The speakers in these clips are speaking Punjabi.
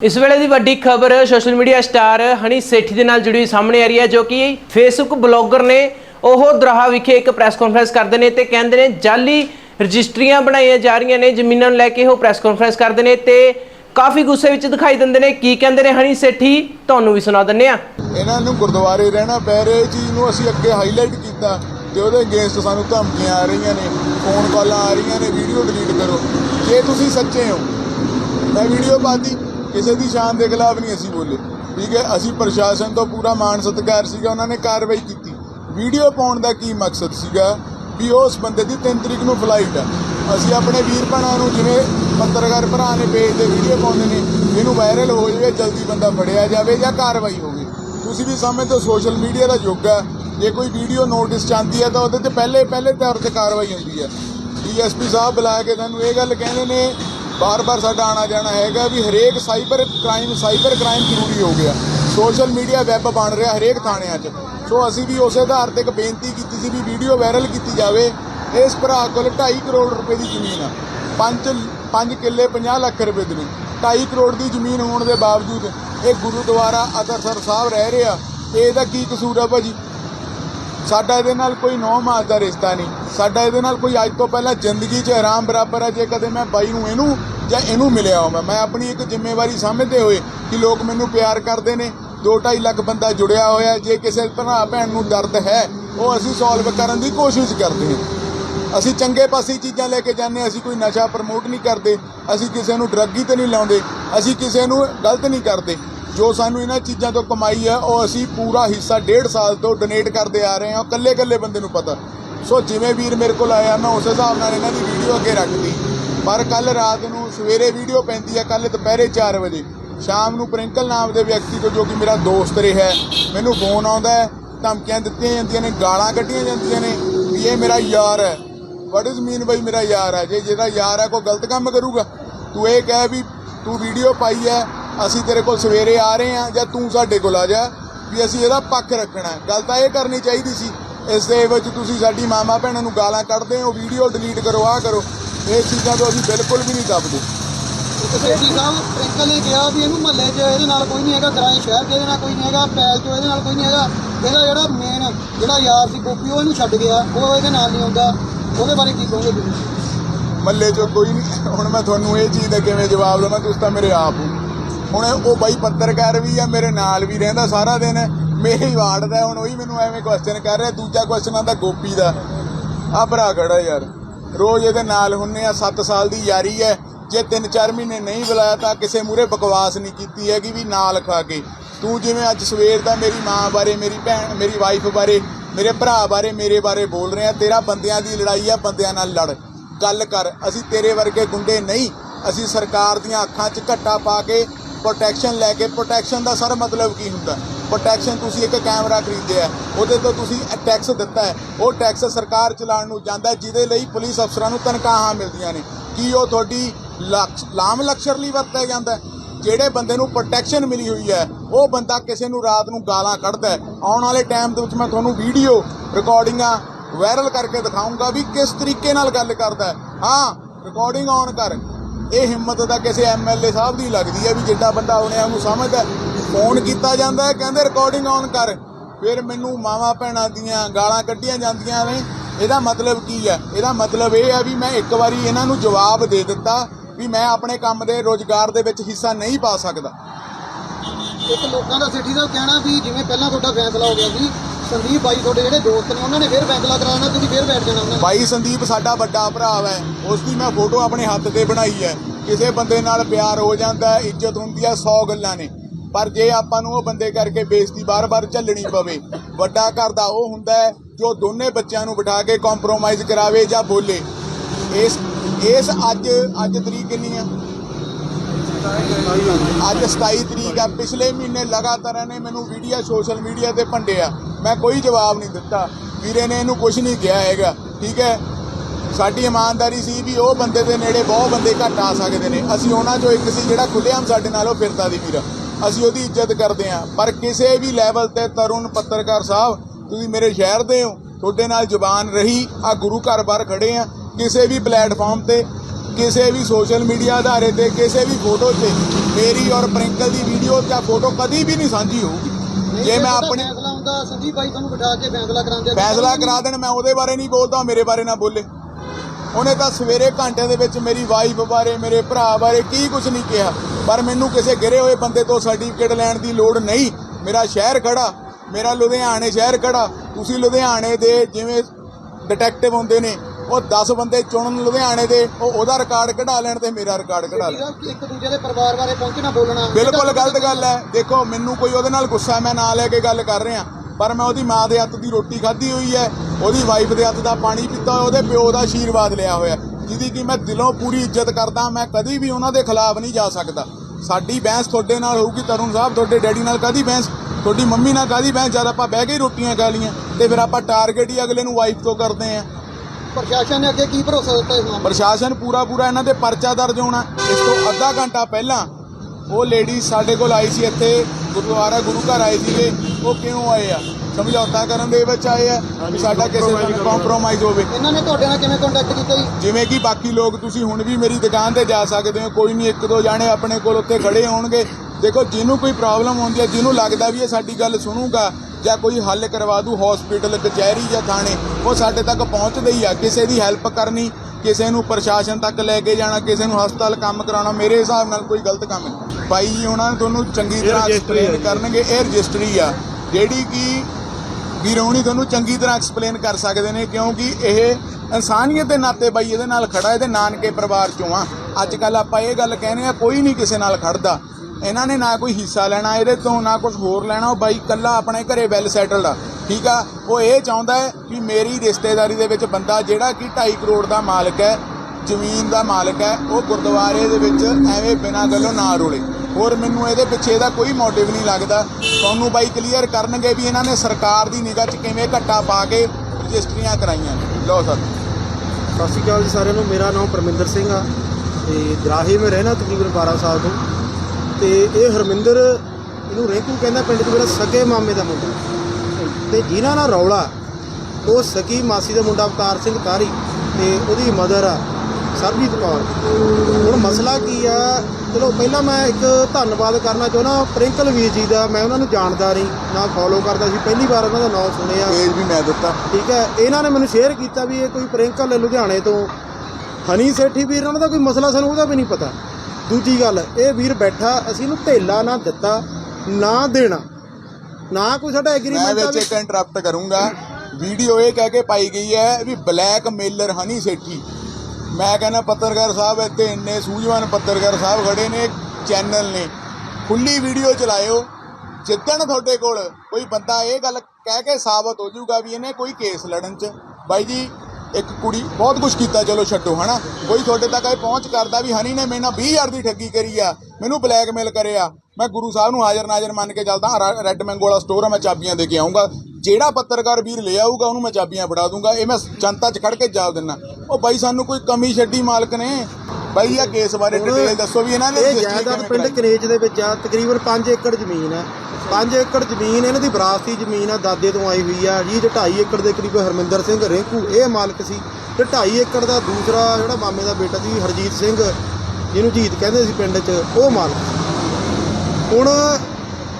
ਇਸ ਵੇਲੇ ਦੀ ਵੱਡੀ ਖਬਰ social media star Honey Sethi ਦੇ ਨਾਲ ਜੁੜੀ ਹੋਈ ਸਾਹਮਣੇ ਆ ਰਹੀ ਹੈ, ਜੋ ਕਿ ਫੇਸਬੁੱਕ ਬਲੌਗਰ ਨੇ ਉਹ ਦਰਾਹਾ ਵਿਖੇ ਇੱਕ ਪ੍ਰੈਸ ਕਾਨਫਰੰਸ ਕਰਦੇ ਨੇ ਤੇ ਕਹਿੰਦੇ ਨੇ ਜਾਲੀ ਰਜਿਸਟਰੀਆਂ ਬਣਾਈਆਂ ਜਾ ਰਹੀਆਂ ਨੇ, ਜ਼ਮੀਨਾਂ ਨੂੰ ਲੈ ਕੇ ਉਹ ਪ੍ਰੈਸ ਕਾਨਫਰੰਸ ਕਰਦੇ ਨੇ ਤੇ ਕਾਫੀ ਗੁੱਸੇ ਵਿੱਚ ਦਿਖਾਈ ਦਿੰਦੇ ਨੇ। ਕੀ ਕਹਿੰਦੇ ਨੇ ਹਨੀ ਸੇਠੀ? ਤੁਹਾਨੂੰ ਵੀ ਸੁਣਾ ਦਿੰਨੇ ਆ ਇਹਨਾਂ ਨੂੰ ਗੁਰਦੁਆਰੇ ਰਹਿਣਾ ਪੈ ਰਿਹਾ, ਇਹ ਚੀਜ਼ ਨੂੰ ਅਸੀਂ ਅੱਗੇ ਹਾਈਲਾਈਟ ਕੀਤਾ ਤੇ ਉਹਦੇ ਅਗੇਂਸਟ ਸਾਨੂੰ ਧਮਕੀਆਂ ਆ ਰਹੀਆਂ ਨੇ ਫੋਨ ਕਾਲਾਂ ਆ ਰਹੀਆਂ ਨੇ ਵੀਡੀਓ ਡਿਲੀਟ ਕਰੋ। ਜੇ ਤੁਸੀਂ ਸੱਚੇ ਹੋ, ਮੈਂ ਵੀਡੀਓ ਪਾਤੀ। ਕਿਸੇ ਦੀ ਸ਼ਾਨ ਦੇ ਖਿਲਾਫ ਨਹੀਂ ਅਸੀਂ ਬੋਲੇ। ਠੀਕ ਹੈ? ਅਸੀਂ ਪ੍ਰਸ਼ਾਸਨ ਤੋਂ ਪੂਰਾ ਮਾਣ ਸਤਿਕਾਰ ਸੀਗਾ, ਉਹਨਾਂ ਨੇ ਕਾਰਵਾਈ ਕੀਤੀ। ਵੀਡੀਓ ਪਾਉਣ ਦਾ ਕੀ ਮਕਸਦ ਸੀਗਾ? ਵੀ ਉਸ ਬੰਦੇ ਦੀ 3 ਤਰੀਕ ਨੂੰ ਫਲਾਈਟ ਆ। ਅਸੀਂ ਆਪਣੇ ਵੀਰ ਭੈਣਾਂ ਨੂੰ ਜਿਵੇਂ ਪੱਤਰਕਾਰ ਭਰਾ ਨੇ ਪੇਜ ਤੇ ਵੀਡੀਓ ਪਾਉਂਦੇ ਨੇ, ਇਹਨੂੰ ਵਾਇਰਲ ਹੋ ਜਾਵੇ, ਜਲਦੀ ਬੰਦਾ ਫੜਿਆ ਜਾਵੇ ਜਾਂ ਕਾਰਵਾਈ ਹੋਵੇ। ਤੁਸੀਂ ਵੀ ਸਮਝਦੇ ਹੋ ਸੋਸ਼ਲ ਮੀਡੀਆ ਦਾ ਯੁੱਗ ਆ। ਜੇ ਕੋਈ ਵੀਡੀਓ ਨੋਟਿਸ ਚਾਹੁੰਦੀ ਹੈ ਤਾਂ ਉਹਦੇ ਤੇ ਪਹਿਲੇ ਪਹਿਲੇ ਤੌਰ ਤੇ ਕਾਰਵਾਈ ਹੁੰਦੀ ਹੈ ਡੀਐਸਪੀ ਸਾਹਿਬ ਬੁਲਾ ਕੇ ਤੁਹਾਨੂੰ ਇਹ ਗੱਲ ਕਹਿੰਦੇ ਨੇ ਬਾਰ-ਬਾਰ ਸਾਡਾ ਆਣਾ ਜਾਣਾ ਹੈਗਾ ਵੀ ਹਰੇਕ ਸਾਈਬਰ ਕ੍ਰਾਈਮ ਸਾਈਬਰ ਕ੍ਰਾਈਮ ਜ਼ਰੂਰੀ ਹੋ ਗਿਆ। ਸੋਸ਼ਲ ਮੀਡੀਆ ਵੈਬ ਬਣ ਰਿਹਾ ਹਰੇਕ ਥਾਣਿਆਂ 'ਚ। ਸੋ ਅਸੀਂ ਵੀ ਉਸੇ ਆਧਾਰ ਤੇ ਇੱਕ ਬੇਨਤੀ ਕੀਤੀ ਸੀ ਵੀ ਵੀਡੀਓ ਵਾਇਰਲ ਕੀਤੀ ਜਾਵੇ। ਇਸ ਭਰਾ ਕੋਲ 2.5 ਕਰੋੜ ਰੁਪਏ ਦੀ ਜ਼ਮੀਨ ਆ। ਪੰਜ ਪੰਜ ਕਿੱਲੇ 50 ਲੱਖ ਰੁਪਏ ਦੀ ਨੇ 2.5 ਕਰੋੜ ਦੀ ਜ਼ਮੀਨ ਹੋਣ ਦੇ ਬਾਵਜੂਦ ਇਹ ਗੁਰਦੁਆਰਾ ਅਤਰਸਰ ਸਾਹਿਬ ਰਹਿ ਰਿਹਾ। ਇਹਦਾ ਕੀ ਕਸੂਰ ਆ ਭਾਜੀ? ਸਾਡਾ ਇਹਦੇ ਨਾਲ ਕੋਈ ਨੌ ਮਾਸ ਦਾ ਰਿਸ਼ਤਾ ਨਹੀਂ। ਸਾਡਾ ਇਹਦੇ ਨਾਲ ਕੋਈ ਅੱਜ ਤੋਂ ਪਹਿਲਾਂ ਜ਼ਿੰਦਗੀ 'ਚ ਆਰਾਮ ਬਰਾਬਰ ਹੈ ਜੇ ਕਦੇ ਮੈਂ ਬਾਈ ਨੂੰ ਇਹਨੂੰ ਜਾਂ ਇਹਨੂੰ ਮਿਲਿਆ ਹੋਵਾਂ। ਮੈਂ ਆਪਣੀ ਇੱਕ ਜ਼ਿੰਮੇਵਾਰੀ ਸਮਝਦੇ ਹੋਏ ਕਿ ਲੋਕ ਮੈਨੂੰ ਪਿਆਰ ਕਰਦੇ ਨੇ 2.5 ਲੱਖ ਬੰਦਾ ਜੁੜਿਆ ਹੋਇਆ, ਜੇ ਕਿਸੇ ਭਰਾ ਭੈਣ ਨੂੰ ਦਰਦ ਹੈ, ਉਹ ਅਸੀਂ ਸੋਲਵ ਕਰਨ ਦੀ ਕੋਸ਼ਿਸ਼ ਕਰਦੇ ਹਾਂ। ਅਸੀਂ ਚੰਗੇ ਪਾਸੇ ਚੀਜ਼ਾਂ ਲੈ ਕੇ ਜਾਂਦੇ ਹਾਂ, ਅਸੀਂ ਕੋਈ ਨਸ਼ਾ ਪ੍ਰਮੋਟ ਨਹੀਂ ਕਰਦੇ, ਅਸੀਂ ਕਿਸੇ ਨੂੰ ਡਰੱਗੀ ਤੇ ਨਹੀਂ ਲਾਉਂਦੇ, ਅਸੀਂ ਕਿਸੇ ਨੂੰ ਗਲਤ ਨਹੀਂ ਕਰਦੇ। ਜੋ ਸਾਨੂੰ ਇਹਨਾਂ ਚੀਜ਼ਾਂ ਤੋਂ ਕਮਾਈ ਹੈ, ਉਹ ਅਸੀਂ ਪੂਰਾ ਹਿੱਸਾ ਡੇਢ ਸਾਲ ਤੋਂ ਡੋਨੇਟ ਕਰਦੇ ਆ ਰਹੇ ਹਾਂ ਕੱਲੇ ਕੱਲੇ ਬੰਦੇ ਨੂੰ ਪਤਾ। ਸੋ ਜਿਵੇਂ ਵੀਰ ਮੇਰੇ ਕੋਲ ਆਇਆ, ਮੈਂ ਉਸ ਹਿਸਾਬ ਨਾਲ ਇਹਨਾਂ ਦੀ ਵੀਡੀਓ ਅੱਗੇ ਰੱਖਦੀ ਪਰ ਕੱਲ ਰਾਤ ਨੂੰ ਸਵੇਰੇ ਵੀਡੀਓ ਪੈਂਦੀ ਹੈ, ਕੱਲ ਦੁਪਹਿਰੇ 4 ਵਜੇ। ਸ਼ਾਮ ਨੂੰ ਪ੍ਰਿੰਕਲ ਨਾਮ ਦੇ ਵਿਅਕਤੀ ਤੋਂ, ਜੋ ਕਿ ਮੇਰਾ ਦੋਸਤ ਰਿਹਾ ਮੈਨੂੰ ਫੋਨ ਆਉਂਦਾ ਹੈ, ਧਮਕੀਆਂ ਦਿੱਤੀਆਂ ਜਾਂਦੀਆਂ ਨੇ, ਗਾਲਾਂ ਕੱਢੀਆਂ ਜਾਂਦੀਆਂ ਨੇ ਵੀ ਇਹ ਮੇਰਾ ਯਾਰ ਹੈ। ਵਾਟ ਇਜ਼ ਮੀਨ ਬਾਈ ਮੇਰਾ ਯਾਰ ਹੈ? ਜੇ ਜਿਹਦਾ ਯਾਰ ਹੈ, ਕੋਈ ਗਲਤ ਕੰਮ ਕਰੂਗਾ? ਤੂੰ ਇਹ ਕਹਿ ਵੀ ਤੂੰ ਵੀਡੀਓ ਪਾਈ ਹੈ ਅਸੀਂ ਤੇਰੇ ਕੋਲ ਸਵੇਰੇ ਆ ਰਹੇ ਹਾਂ ਜਾਂ ਤੂੰ ਸਾਡੇ ਕੋਲ ਆ ਜਾ ਵੀ ਅਸੀਂ ਇਹਦਾ ਪੱਖ ਰੱਖਣਾ ਗੱਲ ਤਾਂ ਇਹ ਕਰਨੀ ਚਾਹੀਦੀ ਸੀ। ਇਸ ਦੇ ਵਿੱਚ ਤੁਸੀਂ ਸਾਡੀ ਮਾਮਾ ਭੈਣਾਂ ਨੂੰ ਗਾਲਾਂ ਕੱਢਦੇ ਹੋ ਵੀਡੀਓ ਡਿਲੀਟ ਕਰੋ ਆਹ ਕਰੋ। ਇਹ ਚੀਜ਼ਾਂ ਤੋਂ ਅਸੀਂ ਬਿਲਕੁਲ ਵੀ ਨਹੀਂ ਦੱਬਦੇ ਸੇਠੀ ਸਾਹਿਬ ਪ੍ਰਿੰਕਲ ਨੇ ਕਿਹਾ ਵੀ ਇਹਨੂੰ ਮਹੱਲੇ 'ਚ ਇਹਦੇ ਨਾਲ ਕੋਈ ਨਹੀਂ ਹੈਗਾ ਗਰਾਈ ਸ਼ਹਿਰ 'ਚ ਇਹਦੇ ਨਾਲ ਕੋਈ ਨਹੀਂ ਹੈਗਾ ਪੈਲ 'ਚ ਇਹਦੇ ਨਾਲ ਕੋਈ ਨਹੀਂ ਹੈਗਾ। ਇਹਦਾ ਜਿਹੜਾ ਮੇਨ ਜਿਹੜਾ ਯਾਰ ਸੀ ਗੋਪੀ ਉਹ ਇਹਨੂੰ ਛੱਡ ਗਿਆ। ਉਹ ਇਹਦੇ ਨਾਲ ਨਹੀਂ ਆਉਂਦਾ। ਉਹਦੇ ਬਾਰੇ ਕੀ ਕਹੋਗੇ ਤੁਸੀਂ? ਮੱਲੇ 'ਚੋਂ ਕੋਈ ਨਹੀਂ। ਹੁਣ ਮੈਂ ਤੁਹਾਨੂੰ ਇਹ ਚੀਜ਼ ਦਾ ਕਿਵੇਂ ਜਵਾਬ ਦੇਵਾਂ ਤੁਸੀਂ ਤਾਂ ਮੇਰੇ ਆਪ ਹੋ। ਹੁਣ ਉਹ ਬਾਈ ਪੱਤਰਕਾਰ ਵੀ ਆ, ਮੇਰੇ ਨਾਲ ਵੀ ਰਹਿੰਦਾ ਸਾਰਾ ਦਿਨ। ਮੇਰੇ ਹੀ ਵਾਰਡ ਹੁਣ ਉਹੀ ਮੈਨੂੰ ਐਵੇਂ ਕੁਐਸਚਨ ਕਰ ਰਿਹਾ, ਦੂਜਾ ਕੁਐਸਚਨ ਆਂਦਾ ਗੋਪੀ ਦਾ। ਆ ਭਰਾ ਖੜਾ ਯਾਰ। ਰੋਜ਼ ਇਹਦੇ ਨਾਲ ਹੁੰਨੇ ਆ 7 ਸਾਲ ਦੀ ਯਾਰੀ ਹੈ। ਜੇ 3-4 ਮਹੀਨੇ ਨਹੀਂ ਬੁਲਾਇਆ ਤਾਂ ਕਿਸੇ ਮੂਰੇ ਬਕਵਾਸ ਨਹੀਂ ਕੀਤੀ ਹੈਗੀ ਵੀ ਨਾਲ ਖਾ ਕੇ। ਤੂੰ ਜਿਵੇਂ ਅੱਜ ਸਵੇਰ ਦਾ ਮੇਰੀ ਮਾਂ ਬਾਰੇ, ਮੇਰੀ ਭੈਣ, ਮੇਰੀ ਵਾਈਫ ਬਾਰੇ, ਮੇਰੇ ਭਰਾ ਬਾਰੇ, ਮੇਰੇ ਬਾਰੇ ਬੋਲ ਰਿਹਾ, ਤੇਰਾ ਬੰਦਿਆਂ ਦੀ ਲੜਾਈ ਆ, ਬੰਦਿਆਂ ਨਾਲ ਲੜ। ਗੱਲ ਕਰ, ਅਸੀਂ ਤੇਰੇ ਵਰਗੇ ਗੁੰਡੇ ਨਹੀਂ। ਅਸੀਂ ਸਰਕਾਰ ਦੀਆਂ ਅੱਖਾਂ 'ਚ ਘੱਟਾ ਪਾ ਕੇ ਪ੍ਰੋਟੈਕਸ਼ਨ ਲੈ ਕੇ ਪ੍ਰੋਟੈਕਸ਼ਨ ਦਾ ਸਰ ਮਤਲਬ ਕੀ ਹੁੰਦਾ? ਪ੍ਰੋਟੈਕਸ਼ਨ ਤੁਸੀਂ ਇੱਕ ਕੈਮਰਾ ਖਰੀਦਿਆ ਹੈ, ਉਹਦੇ ਤੋਂ ਤੁਸੀਂ ਟੈਕਸ ਦਿੱਤਾ ਹੈ। ਉਹ ਟੈਕਸ ਸਰਕਾਰ ਚਲਾਉਣ ਨੂੰ ਜਾਂਦਾ ਜਿਹਦੇ ਲਈ ਪੁਲਿਸ ਅਫਸਰਾਂ ਨੂੰ ਤਨਖਾਹਾਂ ਮਿਲਦੀਆਂ ਨੇ। ਕੀ ਉਹ ਤੁਹਾਡੀ ਲਕਸ਼- ਲਾਮ ਲਕਸ਼ਰ ਲਈ ਵਰਤਿਆ ਜਾਂਦਾ ਜਿਹੜੇ ਬੰਦੇ ਨੂੰ ਪ੍ਰੋਟੈਕਸ਼ਨ ਮਿਲੀ ਹੋਈ ਹੈ ਉਹ ਬੰਦਾ ਕਿਸੇ ਨੂੰ ਰਾਤ ਨੂੰ ਗਾਲਾਂ ਕੱਢਦਾ ਹੈ। ਆਉਣ ਵਾਲੇ ਟਾਈਮ ਦੇ ਵਿੱਚ ਮੈਂ ਤੁਹਾਨੂੰ ਵੀਡੀਓ ਰਿਕਾਰਡਿੰਗਾਂ ਵਾਇਰਲ ਕਰਕੇ ਦਿਖਾਉਂਗਾ ਵੀ ਕਿਸ ਤਰੀਕੇ ਨਾਲ ਗੱਲ ਕਰਦਾ ਹਾਂ। ਰਿਕਾਰਡਿੰਗ ਔਨ ਕਰ। ਇਹ ਹਿੰਮਤ ਤਾਂ ਕਿਸੇ ਐਮਐਲਏ ਸਾਹਿਬ ਦੀ ਲੱਗਦੀ ਹੈ ਵੀ ਜਿੱਡਾ ਬੰਦਾ ਉਹਨੇ ਉਹਨੂੰ ਸਮਝਦਾ ਫੋਨ ਕੀਤਾ ਜਾਂਦਾ ਕਹਿੰਦੇ ਰਿਕਾਰਡਿੰਗ ਔਨ ਕਰ। ਫਿਰ ਮੈਨੂੰ ਮਾਵਾ ਭੈਣਾਂ ਦੀਆਂ ਗਾਲਾਂ ਕੱਢੀਆਂ ਜਾਂਦੀਆਂ ਨੇ। ਇਹਦਾ ਮਤਲਬ ਕੀ ਹੈ? ਇਹਦਾ ਮਤਲਬ ਇਹ ਹੈ ਵੀ ਮੈਂ ਇੱਕ ਵਾਰੀ ਇਹਨਾਂ ਨੂੰ ਜਵਾਬ ਦੇ ਦਿੱਤਾ ਵੀ ਮੈਂ ਆਪਣੇ ਕੰਮ ਦੇ ਰੋਜ਼ਗਾਰ ਦੇ ਵਿੱਚ ਹਿੱਸਾ ਨਹੀਂ ਪਾ ਸਕਦਾ। ਇੱਕ ਲੋਕਾਂ ਦਾ ਸੇਠੀ ਦਾ ਕਹਿਣਾ ਵੀ ਜਿਵੇਂ ਪਹਿਲਾਂ ਤੁਹਾਡਾ ਫੈਸਲਾ ਹੋ ਗਿਆ ਸੀ ਸੰਦੀਪ ਬਾਈ ਤੁਹਾਡੇ ਜਿਹੜੇ ਦੋਸਤ ਨੇ, ਉਹਨਾਂ ਨੇ ਫਿਰ ਫੈਸਲਾ ਕਰਾਉਣਾ ਤੁਸੀਂ ਫਿਰ ਬੈਠ ਜਾਣਾ ਉਹਨਾਂ ਨਾਲ। ਬਾਈ ਸੰਦੀਪ ਸਾਡਾ ਵੱਡਾ ਭਰਾ ਹੈ ਉਸ ਦੀ ਮੈਂ ਫੋਟੋ ਆਪਣੇ ਹੱਥ ਤੇ ਬਣਾਈ ਹੈ। ਕਿਸੇ ਬੰਦੇ ਨਾਲ ਪਿਆਰ ਹੋ ਜਾਂਦਾ ਹੈ ਇੱਜ਼ਤ ਹੁੰਦੀ ਹੈ 100 ਗੱਲਾਂ ਨੇ। ਪਰ ਜੇ ਆਪਾਂ ਨੂੰ ਉਹ ਬੰਦੇ ਕਰਕੇ ਬੇਇੱਜ਼ਤੀ ਬਾਰ-ਬਾਰ ਝੱਲਣੀ ਪਵੇ, ਵੱਡਾ ਘਰ ਦਾ ਉਹ ਹੁੰਦਾ ਹੈ, ਜੋ ਦੋਨੇ ਬੱਚਿਆਂ ਨੂੰ ਬਿਠਾ ਕੇ ਕੰਪਰੋਮਾਈਜ਼ ਕਰਾਵੇ ਜਾਂ ਬੋਲੇ। ਇਸ ਇਸ ਅੱਜ ਅੱਜ ਤਰੀਕ ਕਿੰਨੀ ਆ? ਅੱਜ 27 ਤਰੀਕ ਆ, ਪਿਛਲੇ ਮਹੀਨੇ ਲਗਾਤਾਰ ਇਹਨੇ ਮੈਨੂੰ ਵੀਡੀਓ ਸੋਸ਼ਲ ਮੀਡੀਆ ਤੇ ਭੰਡਿਆ। ਮੈਂ ਕੋਈ ਜਵਾਬ ਨਹੀਂ ਦਿੱਤਾ। ਵੀਰੇ ਨੇ ਇਹਨੂੰ ਕੁਝ ਨਹੀਂ ਕਿਹਾ ਹੈਗਾ, ਠੀਕ ਹੈ? ਸਾਡੀ ਇਮਾਨਦਾਰੀ ਸੀ ਵੀ ਉਹ ਬੰਦੇ ਦੇ ਨੇੜੇ ਬਹੁਤ ਬੰਦੇ ਘੱਟ ਆ ਸਕਦੇ ਨੇ। ਅਸੀਂ ਉਹਨਾਂ ਚੋਂ ਇੱਕ ਸੀ ਜਿਹੜਾ ਖੁੱਲ੍ਹੇਆਮ ਸਾਡੇ ਨਾਲ ਉਹ ਫਿਰਦਾ ਦੀ ਵੀਰਾ। ਅਸੀਂ ਉਹਦੀ ਇੱਜ਼ਤ ਕਰਦੇ ਹਾਂ। ਪਰ ਕਿਸੇ ਵੀ ਲੈਵਲ ਤੇ ਤਰੁਣ ਪੱਤਰਕਾਰ ਸਾਹਿਬ, ਤੁਸੀਂ ਮੇਰੇ ਸ਼ਹਿਰ ਦੇ ਹੋ, ਤੁਹਾਡੇ ਨਾਲ ਜ਼ੁਬਾਨ ਰਹੀ ਆ ਗੁਰੂ ਘਰ ਬਾਹਰ ਖੜੇ ਆ ਕਿਸੇ ਵੀ ਪਲੇਟਫਾਰਮ ਤੇ ਕਿਸੇ ਵੀ ਸੋਸ਼ਲ ਮੀਡੀਆ ਆਧਾਰੇ ਤੇ ਕਿਸੇ ਵੀ ਫੋਟੋ 'ਤੇ ਮੇਰੀ ਔਰ ਪ੍ਰਿੰਕਲ ਦੀ ਵੀਡੀਓ ਜਾਂ ਫੋਟੋ ਕਦੀ ਵੀ ਨਹੀਂ ਸਾਂਝੀ ਹੋਊਗੀ। ਜੇ ਮੈਂ ਆਪਣੀ ਫੈਸਲਾ ਹੁੰਦਾ ਸੰਦੀਪ ਭਾਈ ਤੁਹਾਨੂੰ ਬਿਠਾ ਕੇ ਫੈਸਲਾ ਕਰਾਉਂਦੇ। ਫੈਸਲਾ ਕਰਾ ਦੇਣ ਮੈਂ ਉਹਦੇ ਬਾਰੇ ਨਹੀਂ ਬੋਲਦਾ ਮੇਰੇ ਬਾਰੇ ਨਾ ਬੋਲੇ। ਉਹਨੇ ਤਾਂ ਸਵੇਰੇ ਘੰਟਿਆਂ ਦੇ ਵਿੱਚ ਮੇਰੀ ਵਾਈਫ ਬਾਰੇ ਮੇਰੇ ਭਰਾ ਬਾਰੇ ਕੀ ਕੁਝ ਨਹੀਂ ਕਿਹਾ। ਪਰ ਮੈਨੂੰ ਕਿਸੇ ਗਿਰੇ ਹੋਏ ਬੰਦੇ ਤੋਂ ਸਰਟੀਫਿਕੇਟ ਲੈਣ ਦੀ ਲੋੜ ਨਹੀਂ। ਮੇਰਾ ਸ਼ਹਿਰ ਖੜਾ ਮੇਰਾ ਲੁਧਿਆਣੇ ਸ਼ਹਿਰ ਖੜਾ। ਤੁਸੀਂ ਲੁਧਿਆਣੇ ਦੇ ਜਿਵੇਂ ਡਿਟੈਕਟਿਵ ਹੁੰਦੇ ਨੇ ਉਹ 10 ਬੰਦੇ ਚੁਣਨ ਲੁਧਿਆਣੇ ਦੇ ਉਹ ਉਹਦਾ ਰਿਕਾਰਡ ਕਢਾ ਲੈਣ ਤੇ ਮੇਰਾ ਰਿਕਾਰਡ ਕਢਾ ਲੈਣ ਇੱਕ ਦੂਜੇ ਦੇ ਪਰਿਵਾਰ ਬਾਰੇ ਪਹੁੰਚਣਾ ਬੋਲਣਾ। ਬਿਲਕੁਲ ਗਲਤ ਗੱਲ ਹੈ। ਦੇਖੋ ਮੈਨੂੰ ਕੋਈ ਉਹਦੇ ਨਾਲ ਗੁੱਸਾ ਮੈਂ ਨਾ ਲੈ ਕੇ ਗੱਲ ਕਰ ਰਿਹਾ। ਪਰ ਮੈਂ ਉਹਦੀ ਮਾਂ ਦੇ ਹੱਥ ਦੀ ਰੋਟੀ ਖਾਧੀ ਹੋਈ ਹੈ ਉਹਦੀ ਵਾਈਫ ਦੇ ਹੱਥ ਦਾ ਪਾਣੀ ਪੀਤਾ ਹੋਇਆ ਉਹਦੇ ਪਿਓ ਦਾ ਆਸ਼ੀਰਵਾਦ ਲਿਆ ਹੋਇਆ। ਜਿਹਦੀ ਕਿ ਮੈਂ ਦਿਲੋਂ ਪੂਰੀ ਇੱਜ਼ਤ ਕਰਦਾ ਮੈਂ ਕਦੀ ਵੀ ਉਹਨਾਂ ਦੇ ਖਿਲਾਫ ਨਹੀਂ ਜਾ ਸਕਦਾ। ਸਾਡੀ ਬਹਿਸ ਤੁਹਾਡੇ ਨਾਲ ਹੋਊਗੀ ਤਰੁਣ ਸਾਹਿਬ ਤੁਹਾਡੇ ਡੈਡੀ ਨਾਲ ਕਦੀ ਬਹਿਸ? ਤੁਹਾਡੀ ਮੰਮੀ ਨਾਲ ਕਦੀ ਬਹਿਸ? ਜਦ ਆਪਾਂ ਬਹਿ ਕੇ ਰੋਟੀਆਂ ਖਾ ਲੀਆਂ ਤੇ ਫਿਰ ਆਪਾਂ ਟਾਰਗੇਟ ਹੀ ਅਗਲੇ ਨੂੰ ਵਾਈਫ ਤੋਂ ਕਰਦੇ ਆਂ ਪ੍ਰਸ਼ਾਸਨ ਨੇ ਅੱਗੇ ਕੀ ਭਰੋਸਾ ਦਿੱਤਾ ਇਸ ਮਾਮਲੇ ਪ੍ਰਸ਼ਾਸਨ ਪੂਰਾ ਪੂਰਾ ਇਹਨਾਂ ਦੇ ਪਰਚਾ ਦਰਜ ਹੋਣਾ। ਇਸ ਤੋਂ ਅੱਧਾ ਘੰਟਾ ਪਹਿਲਾਂ ਉਹ ਲੇਡੀ ਸਾਡੇ ਕੋਲ ਆਈ ਸੀ ਇੱਥੇ ਗੁਰਦੁਆਰਾ ਗੁਰੂ ਘਰ ਆਏ ਸੀਗੇ। ਉਹ ਕਿਉਂ ਆਏ ਆ? ਸਮਝੌਤਾ ਕਰਨ ਦੇ ਵਿੱਚ ਆਏ ਆ ਵੀ ਸਾਡਾ ਕਿਸੇ ਨਾਲ ਕੰਪਰੋਮਾਈਜ਼ ਹੋਵੇ। ਇਹਨਾਂ ਨੇ ਤੁਹਾਡੇ ਨਾਲ ਕਿਵੇਂ ਕੰਟੈਕਟ ਕੀਤਾ ਜੀ? ਜਿਵੇਂ ਕਿ ਬਾਕੀ ਲੋਕ ਤੁਸੀਂ ਹੁਣ ਵੀ ਮੇਰੀ ਦੁਕਾਨ ਤੇ ਜਾ ਸਕਦੇ ਹੋ। ਕੋਈ ਨਹੀਂ ਇੱਕ ਦੋ ਜਾਣੇ ਆਪਣੇ ਕੋਲ ਉੱਥੇ ਖੜੇ ਹੋਣਗੇ। ਦੇਖੋ ਜਿਹਨੂੰ ਕੋਈ ਪ੍ਰੋਬਲਮ ਹੁੰਦੀ ਹੈ ਜਿਹਨੂੰ ਲੱਗਦਾ ਵੀ ਇਹ ਸਾਡੀ ਗੱਲ ਸੁਣੂਗਾ ਜਾਂ ਕੋਈ ਹੱਲ ਕਰਵਾ ਦੂ ਹਸਪੀਟਲ ਕਚਹਿਰੀ ਜਾਂ ਥਾਣੇ ਉਹ ਸਾਡੇ ਤੱਕ ਪਹੁੰਚਦੇ ਹੀ ਆ। ਕਿਸੇ ਦੀ ਹੈਲਪ ਕਰਨੀ ਕਿਸੇ ਨੂੰ ਪ੍ਰਸ਼ਾਸਨ ਤੱਕ ਲੈ ਕੇ ਜਾਣਾ ਕਿਸੇ ਨੂੰ ਹਸਪਤਾਲ ਕੰਮ ਕਰਾਉਣਾ ਮੇਰੇ ਹਿਸਾਬ ਨਾਲ ਕੋਈ ਗਲਤ ਕੰਮ ਨਹੀਂ। ਬਾਈ ਜੀ ਉਹਨਾਂ ਨੇ ਤੁਹਾਨੂੰ ਚੰਗੀ ਤਰ੍ਹਾਂ ਐਕਸਪਲੇਨ ਕਰਨਗੇ ਇਹ ਰਜਿਸਟਰੀ ਆ। ਜਿਹੜੀ ਕਿ ਵੀਰੋਣੀ ਤੁਹਾਨੂੰ ਚੰਗੀ ਤਰ੍ਹਾਂ ਐਕਸਪਲੇਨ ਕਰ ਸਕਦੇ ਨੇ ਕਿਉਂਕਿ ਇਹ ਇਨਸਾਨੀਅਤ ਦੇ ਨਾਤੇ ਬਾਈ ਇਹਦੇ ਨਾਲ ਖੜਾ ਇਹਦੇ ਨਾਨਕੇ ਪਰਿਵਾਰ ਚੋਂ ਆ। ਅੱਜ ਕੱਲ ਆਪਾਂ ਇਹ ਗੱਲ ਕਹਿੰਦੇ ਆ ਕੋਈ ਨਹੀਂ ਕਿਸੇ ਨਾਲ ਖੜਦਾ। ਇਹਨਾਂ ਨੇ ਨਾ ਕੋਈ ਹਿੱਸਾ ਲੈਣਾ ਇਹਦੇ ਤੋਂ, ਨਾ ਕੁਝ ਹੋਰ ਲੈਣਾ, ਉਹ ਬਾਈ ਕੱਲਾ ਆਪਣੇ ਘਰੇ ਵੈਲ ਸੈਟਲਡ ਆ, ਠੀਕ ਆ? ਉਹ ਇਹ ਚਾਹੁੰਦਾ ਹੈ ਕਿ ਮੇਰੀ ਰਿਸ਼ਤੇਦਾਰੀ ਦੇ ਵਿੱਚ ਬੰਦਾ ਜਿਹੜਾ ਕਿ 2.5 ਕਰੋੜ ਦਾ ਮਾਲਕ ਹੈ, ਜ਼ਮੀਨ ਦਾ ਮਾਲਕ ਹੈ, ਉਹ ਗੁਰਦੁਆਰੇ ਦੇ ਵਿੱਚ ਐਵੇਂ ਬਿਨਾਂ ਗੱਲੋਂ ਨਾ ਰੋਲੇ। ਹੋਰ ਮੈਨੂੰ ਇਹਦੇ ਪਿੱਛੇ ਇਹਦਾ ਕੋਈ ਮੋਟਿਵ ਨਹੀਂ ਲੱਗਦਾ। ਤੁਹਾਨੂੰ ਬਾਈ ਕਲੀਅਰ ਕਰਨਗੇ ਵੀ ਇਹਨਾਂ ਨੇ ਸਰਕਾਰ ਦੀ ਨਿਗਾਹ 'ਚ ਕਿਵੇਂ ਘੱਟਾ ਪਾ ਕੇ ਰਜਿਸਟਰੀਆਂ ਕਰਾਈਆਂ। ਲਓ ਸਰ। ਸਤਿ ਸ਼੍ਰੀ ਅਕਾਲ ਜੀ ਸਾਰਿਆਂ ਨੂੰ। ਮੇਰਾ ਨਾਮ ਪਰਮਿੰਦਰ ਸਿੰਘ ਆ। ਤੇ ਦਰਾਹੇ ਮੈਂ ਰਹਿਣਾ ਤਕਰੀਬਨ 12 ਸਾਲ ਤੋਂ। ਤੇ ਇਹ ਹਰਮਿੰਦਰ ਇਹਨੂੰ ਰੇਕੂ ਕਹਿੰਦਾ ਪਿੰਡ 'ਚ ਮੇਰਾ ਸਕੇ ਮਾਮੇ ਦਾ ਮੁੰਡਾ। ਤੇ ਜਿਨ੍ਹਾਂ ਨਾਲ ਰੌਲਾ ਉਹ ਸਕੀ ਮਾਸੀ ਦਾ ਮੁੰਡਾ ਅਵਤਾਰ ਸਿੰਘ ਤਾਰੀ ਤੇ ਉਹਦੀ ਮਦਰ ਆ ਸਰਬਜੀਤ ਕੌਰ। ਹੁਣ ਮਸਲਾ ਕੀ ਆ? ਚਲੋ ਪਹਿਲਾਂ ਮੈਂ ਇੱਕ ਧੰਨਵਾਦ ਕਰਨਾ ਚਾਹੁੰਦਾ ਪ੍ਰਿੰਕਲ ਵੀਰ ਜੀ ਦਾ ਮੈਂ ਉਹਨਾਂ ਨੂੰ ਜਾਣਦਾ ਨਹੀਂ ਨਾ ਫੋਲੋ ਕਰਦਾ ਸੀ ਪਹਿਲੀ ਵਾਰ ਉਹਨਾਂ ਦਾ ਨਾਮ ਸੁਣਿਆ। ਪੇਜ ਵੀ ਮੈਂ ਦਿੱਤਾ। ਠੀਕ ਹੈ ਇਹਨਾਂ ਨੇ ਮੈਨੂੰ ਸ਼ੇਅਰ ਕੀਤਾ ਵੀ ਇਹ ਕੋਈ ਪ੍ਰਿੰਕਲ ਲੁਧਿਆਣੇ ਤੋਂ। ਹਨੀ ਸੇਠੀ ਵੀਰ ਉਹਨਾਂ ਦਾ ਕੋਈ ਮਸਲਾ ਸਾਨੂੰ ਉਹਦਾ ਵੀ ਨਹੀਂ ਪਤਾ। ਦੂਜੀ ਗੱਲ ਇਹ ਵੀਰ ਬੈਠਾ ਅਸੀਂ ਇਹਨੂੰ ਢੇਲਾ ਨਾ ਦਿੱਤਾ ਨਾ ਦੇਣਾ। ਨਾ ਕੋਈ ਸਾਡਾ ਮੈਂ ਐਗਰੀਮੈਂਟ ਵਿੱਚ ਇੱਕ ਇੰਟਰਪਟ ਕਰੂੰਗਾ। ਵੀਡੀਓ ਇਹ ਕਹਿ ਕੇ ਪਾਈ ਗਈ ਹੈ ਵੀ ਬਲੈਕ ਮੇਲਰ ਹਨੀ ਸੇਠੀ। ਮੈਂ ਕਹਿੰਦਾ ਪੱਤਰਕਾਰ ਸਾਹਿਬ ਇੱਥੇ ਇੰਨੇ ਸੂਝਵਾਨ ਪੱਤਰਕਾਰ ਸਾਹਿਬ ਖੜੇ ਨੇ ਚੈਨਲ ਨੇ। ਖੁੱਲੀ ਵੀਡੀਓ ਚਲਾਇਓ। ਜਿੱਦਣ ਤੁਹਾਡੇ ਕੋਲ ਕੋਈ ਬੰਦਾ ਇਹ ਗੱਲ ਕਹਿ ਕੇ ਸਾਬਤ ਹੋ ਜਾਊਗਾ ਵੀ ਇਹਨੇ ਕੋਈ ਕੇਸ ਲੜਨ ਚ। ਬਾਈ ਜੀ ਇੱਕ ਕੁੜੀ ਬਹੁਤ ਕੁਝ ਕੀਤਾ ਚਲੋ ਛੱਡੋ ਹਨਾ? ਕੋਈ ਤੁਹਾਡੇ ਤੱਕ ਇਹ ਪਹੁੰਚ ਕਰਦਾ ਵੀ ਹਨੀ ਨੇ ਮੇਰੇ ਨਾਲ 20000 ਦੀ ਠੱਗੀ ਕਰੀ ਆ ਮੈਨੂੰ ਬਲੈਕਮੇਲ ਕਰਿਆ। ਮੈਂ ਗੁਰੂ ਸਾਹਿਬ ਨੂੰ ਹਾਜ਼ਰ ਨਾਜ਼ਰ ਮੰਨ ਕੇ ਚੱਲਦਾ ਰੈੱਡ ਮੈਂਗੋ ਵਾਲਾ ਸਟੋਰ ਆ ਮੈਂ ਚਾਬੀਆਂ ਦੇ ਕੇ ਆਉਂਗਾ ਜਿਹੜਾ ਪੱਤਰਕਾਰ ਵੀਰ ਲੈ ਆਊਗਾ ਉਹਨੂੰ ਮੈਂ ਚਾਬੀਆਂ ਫੜਾ ਦੂੰਗਾ ਇਹ ਮੈਂ ਜਨਤਾ 'ਚ ਖੜ ਕੇ ਜਾ ਦਿੰਨਾ ਉਹ ਬਾਈ ਸਾਨੂੰ ਕੋਈ ਕਮੀ ਛੱਡੀ ਮਾਲਕ ਨੇ? ਬਾਈ ਆ ਕੇਸ ਬਾਰੇ ਡਿਟੇਲ ਦੱਸੋ ਵੀ ਇਹਨਾਂ ਨੇ ਇਹ ਜਾਇਦਾਦ ਪਿੰਡ ਕਰਾਈ? ਕਨੇਜ ਦੇ ਵਿੱਚ ਆ ਤਕਰੀਬਨ 5 ਏਕੜ ਜ਼ਮੀਨ ਹੈ। 5 ਏਕੜ ਜ਼ਮੀਨ ਇਹਨਾਂ ਦੀ ਵਿਰਾਸਤੀ ਜ਼ਮੀਨ ਆ, ਦਾਦੇ ਤੋਂ ਆਈ ਹੋਈ ਆ। ਜੀ 2.5 ਏਕੜ ਦੇ ਕਰੀਬ ਹਰਮਿੰਦਰ ਸਿੰਘ ਰਿੰਕੂ, ਇਹ ਮਾਲਕ ਸੀ। ਤੇ 2.5 ਏਕੜ ਦਾ ਦੂਸਰਾ ਜਿਹੜਾ ਮਾਮੇ ਦਾ ਬੇਟਾ ਸੀ, ਹਰਜੀਤ ਸਿੰਘ, ਜਿਹਨੂੰ ਜੀਤ ਕਹਿੰਦੇ ਸੀ ਪਿੰਡ 'ਚ, ਉਹ ਮਾਲਕ ਹੁਣ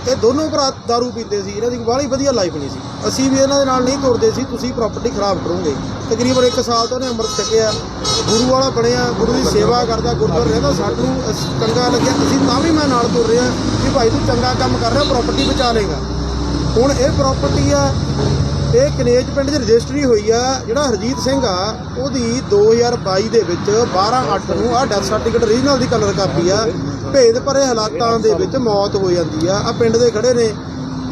ਇਹ ਦੋਨੋਂ ਭਰਾ दारू ਪੀਂਦੇ ਸੀ, ਇਹਨਾਂ ਦੀ ਬਾਹਲੀ ਵਧੀਆ ਲਾਈਫ ਨਹੀਂ ਸੀ। ਅਸੀਂ ਵੀ ਇਹਨਾਂ ਦੇ ਨਾਲ ਨਹੀਂ ਤੁਰਦੇ ਸੀ, ਤੁਸੀਂ ਪ੍ਰਾਪਰਟੀ ਖਰਾਬ ਕਰੋਗੇ। ਤਕਰੀਬਨ 1 ਸਾਲ ਤੋਂ ਉਹਨੇ ਅੰਮ੍ਰਿਤ ਛਕਿਆ, ਗੁਰੂ ਵਾਲਾ ਬਣਿਆ, ਗੁਰੂ ਦੀ ਸੇਵਾ ਕਰਦਾ, ਗੁਰਦੁਆਰੇ ਰਹਿੰਦਾ, ਸਾਨੂੰ ਅਸ- ਚੰਗਾ ਲੱਗਿਆ। ਅਸੀਂ ਤਾਂ ਵੀ ਮੈਂ ਨਾਲ ਤੁਰ ਰਿਹਾ ਕਿ ਭਾਈ ਤੂੰ ਚੰਗਾ ਕੰਮ ਕਰ ਰਿਹਾ ਪ੍ਰਾਪਰਟੀ ਬਚਾ ਲੇਗਾ। ਹੁਣ ਇਹ ਪ੍ਰਾਪਰਟੀ ਆ ਇਹ ਕਨੇਜ ਪਿੰਡ 'ਚ ਰਜਿਸਟਰੀ ਹੋਈ ਆ, ਜਿਹੜਾ ਹਰਜੀਤ ਸਿੰਘ ਆ, ਉਹਦੀ 2022 ਦੇ ਵਿੱਚ 12/8 ਨੂੰ ਆ ਡੈਥ ਸਰਟੀਫਿਕੇਟ ਰੀਜਨਲ ਦੀ ਕਲਰ ਕਾਪੀ ਆ। ਭੇਦ ਭਰੇ ਹਾਲਾਤਾਂ ਦੇ ਵਿੱਚ ਮੌਤ ਹੋ ਜਾਂਦੀ ਆ। ਆ ਪਿੰਡ ਦੇ ਖੜੇ ਨੇ।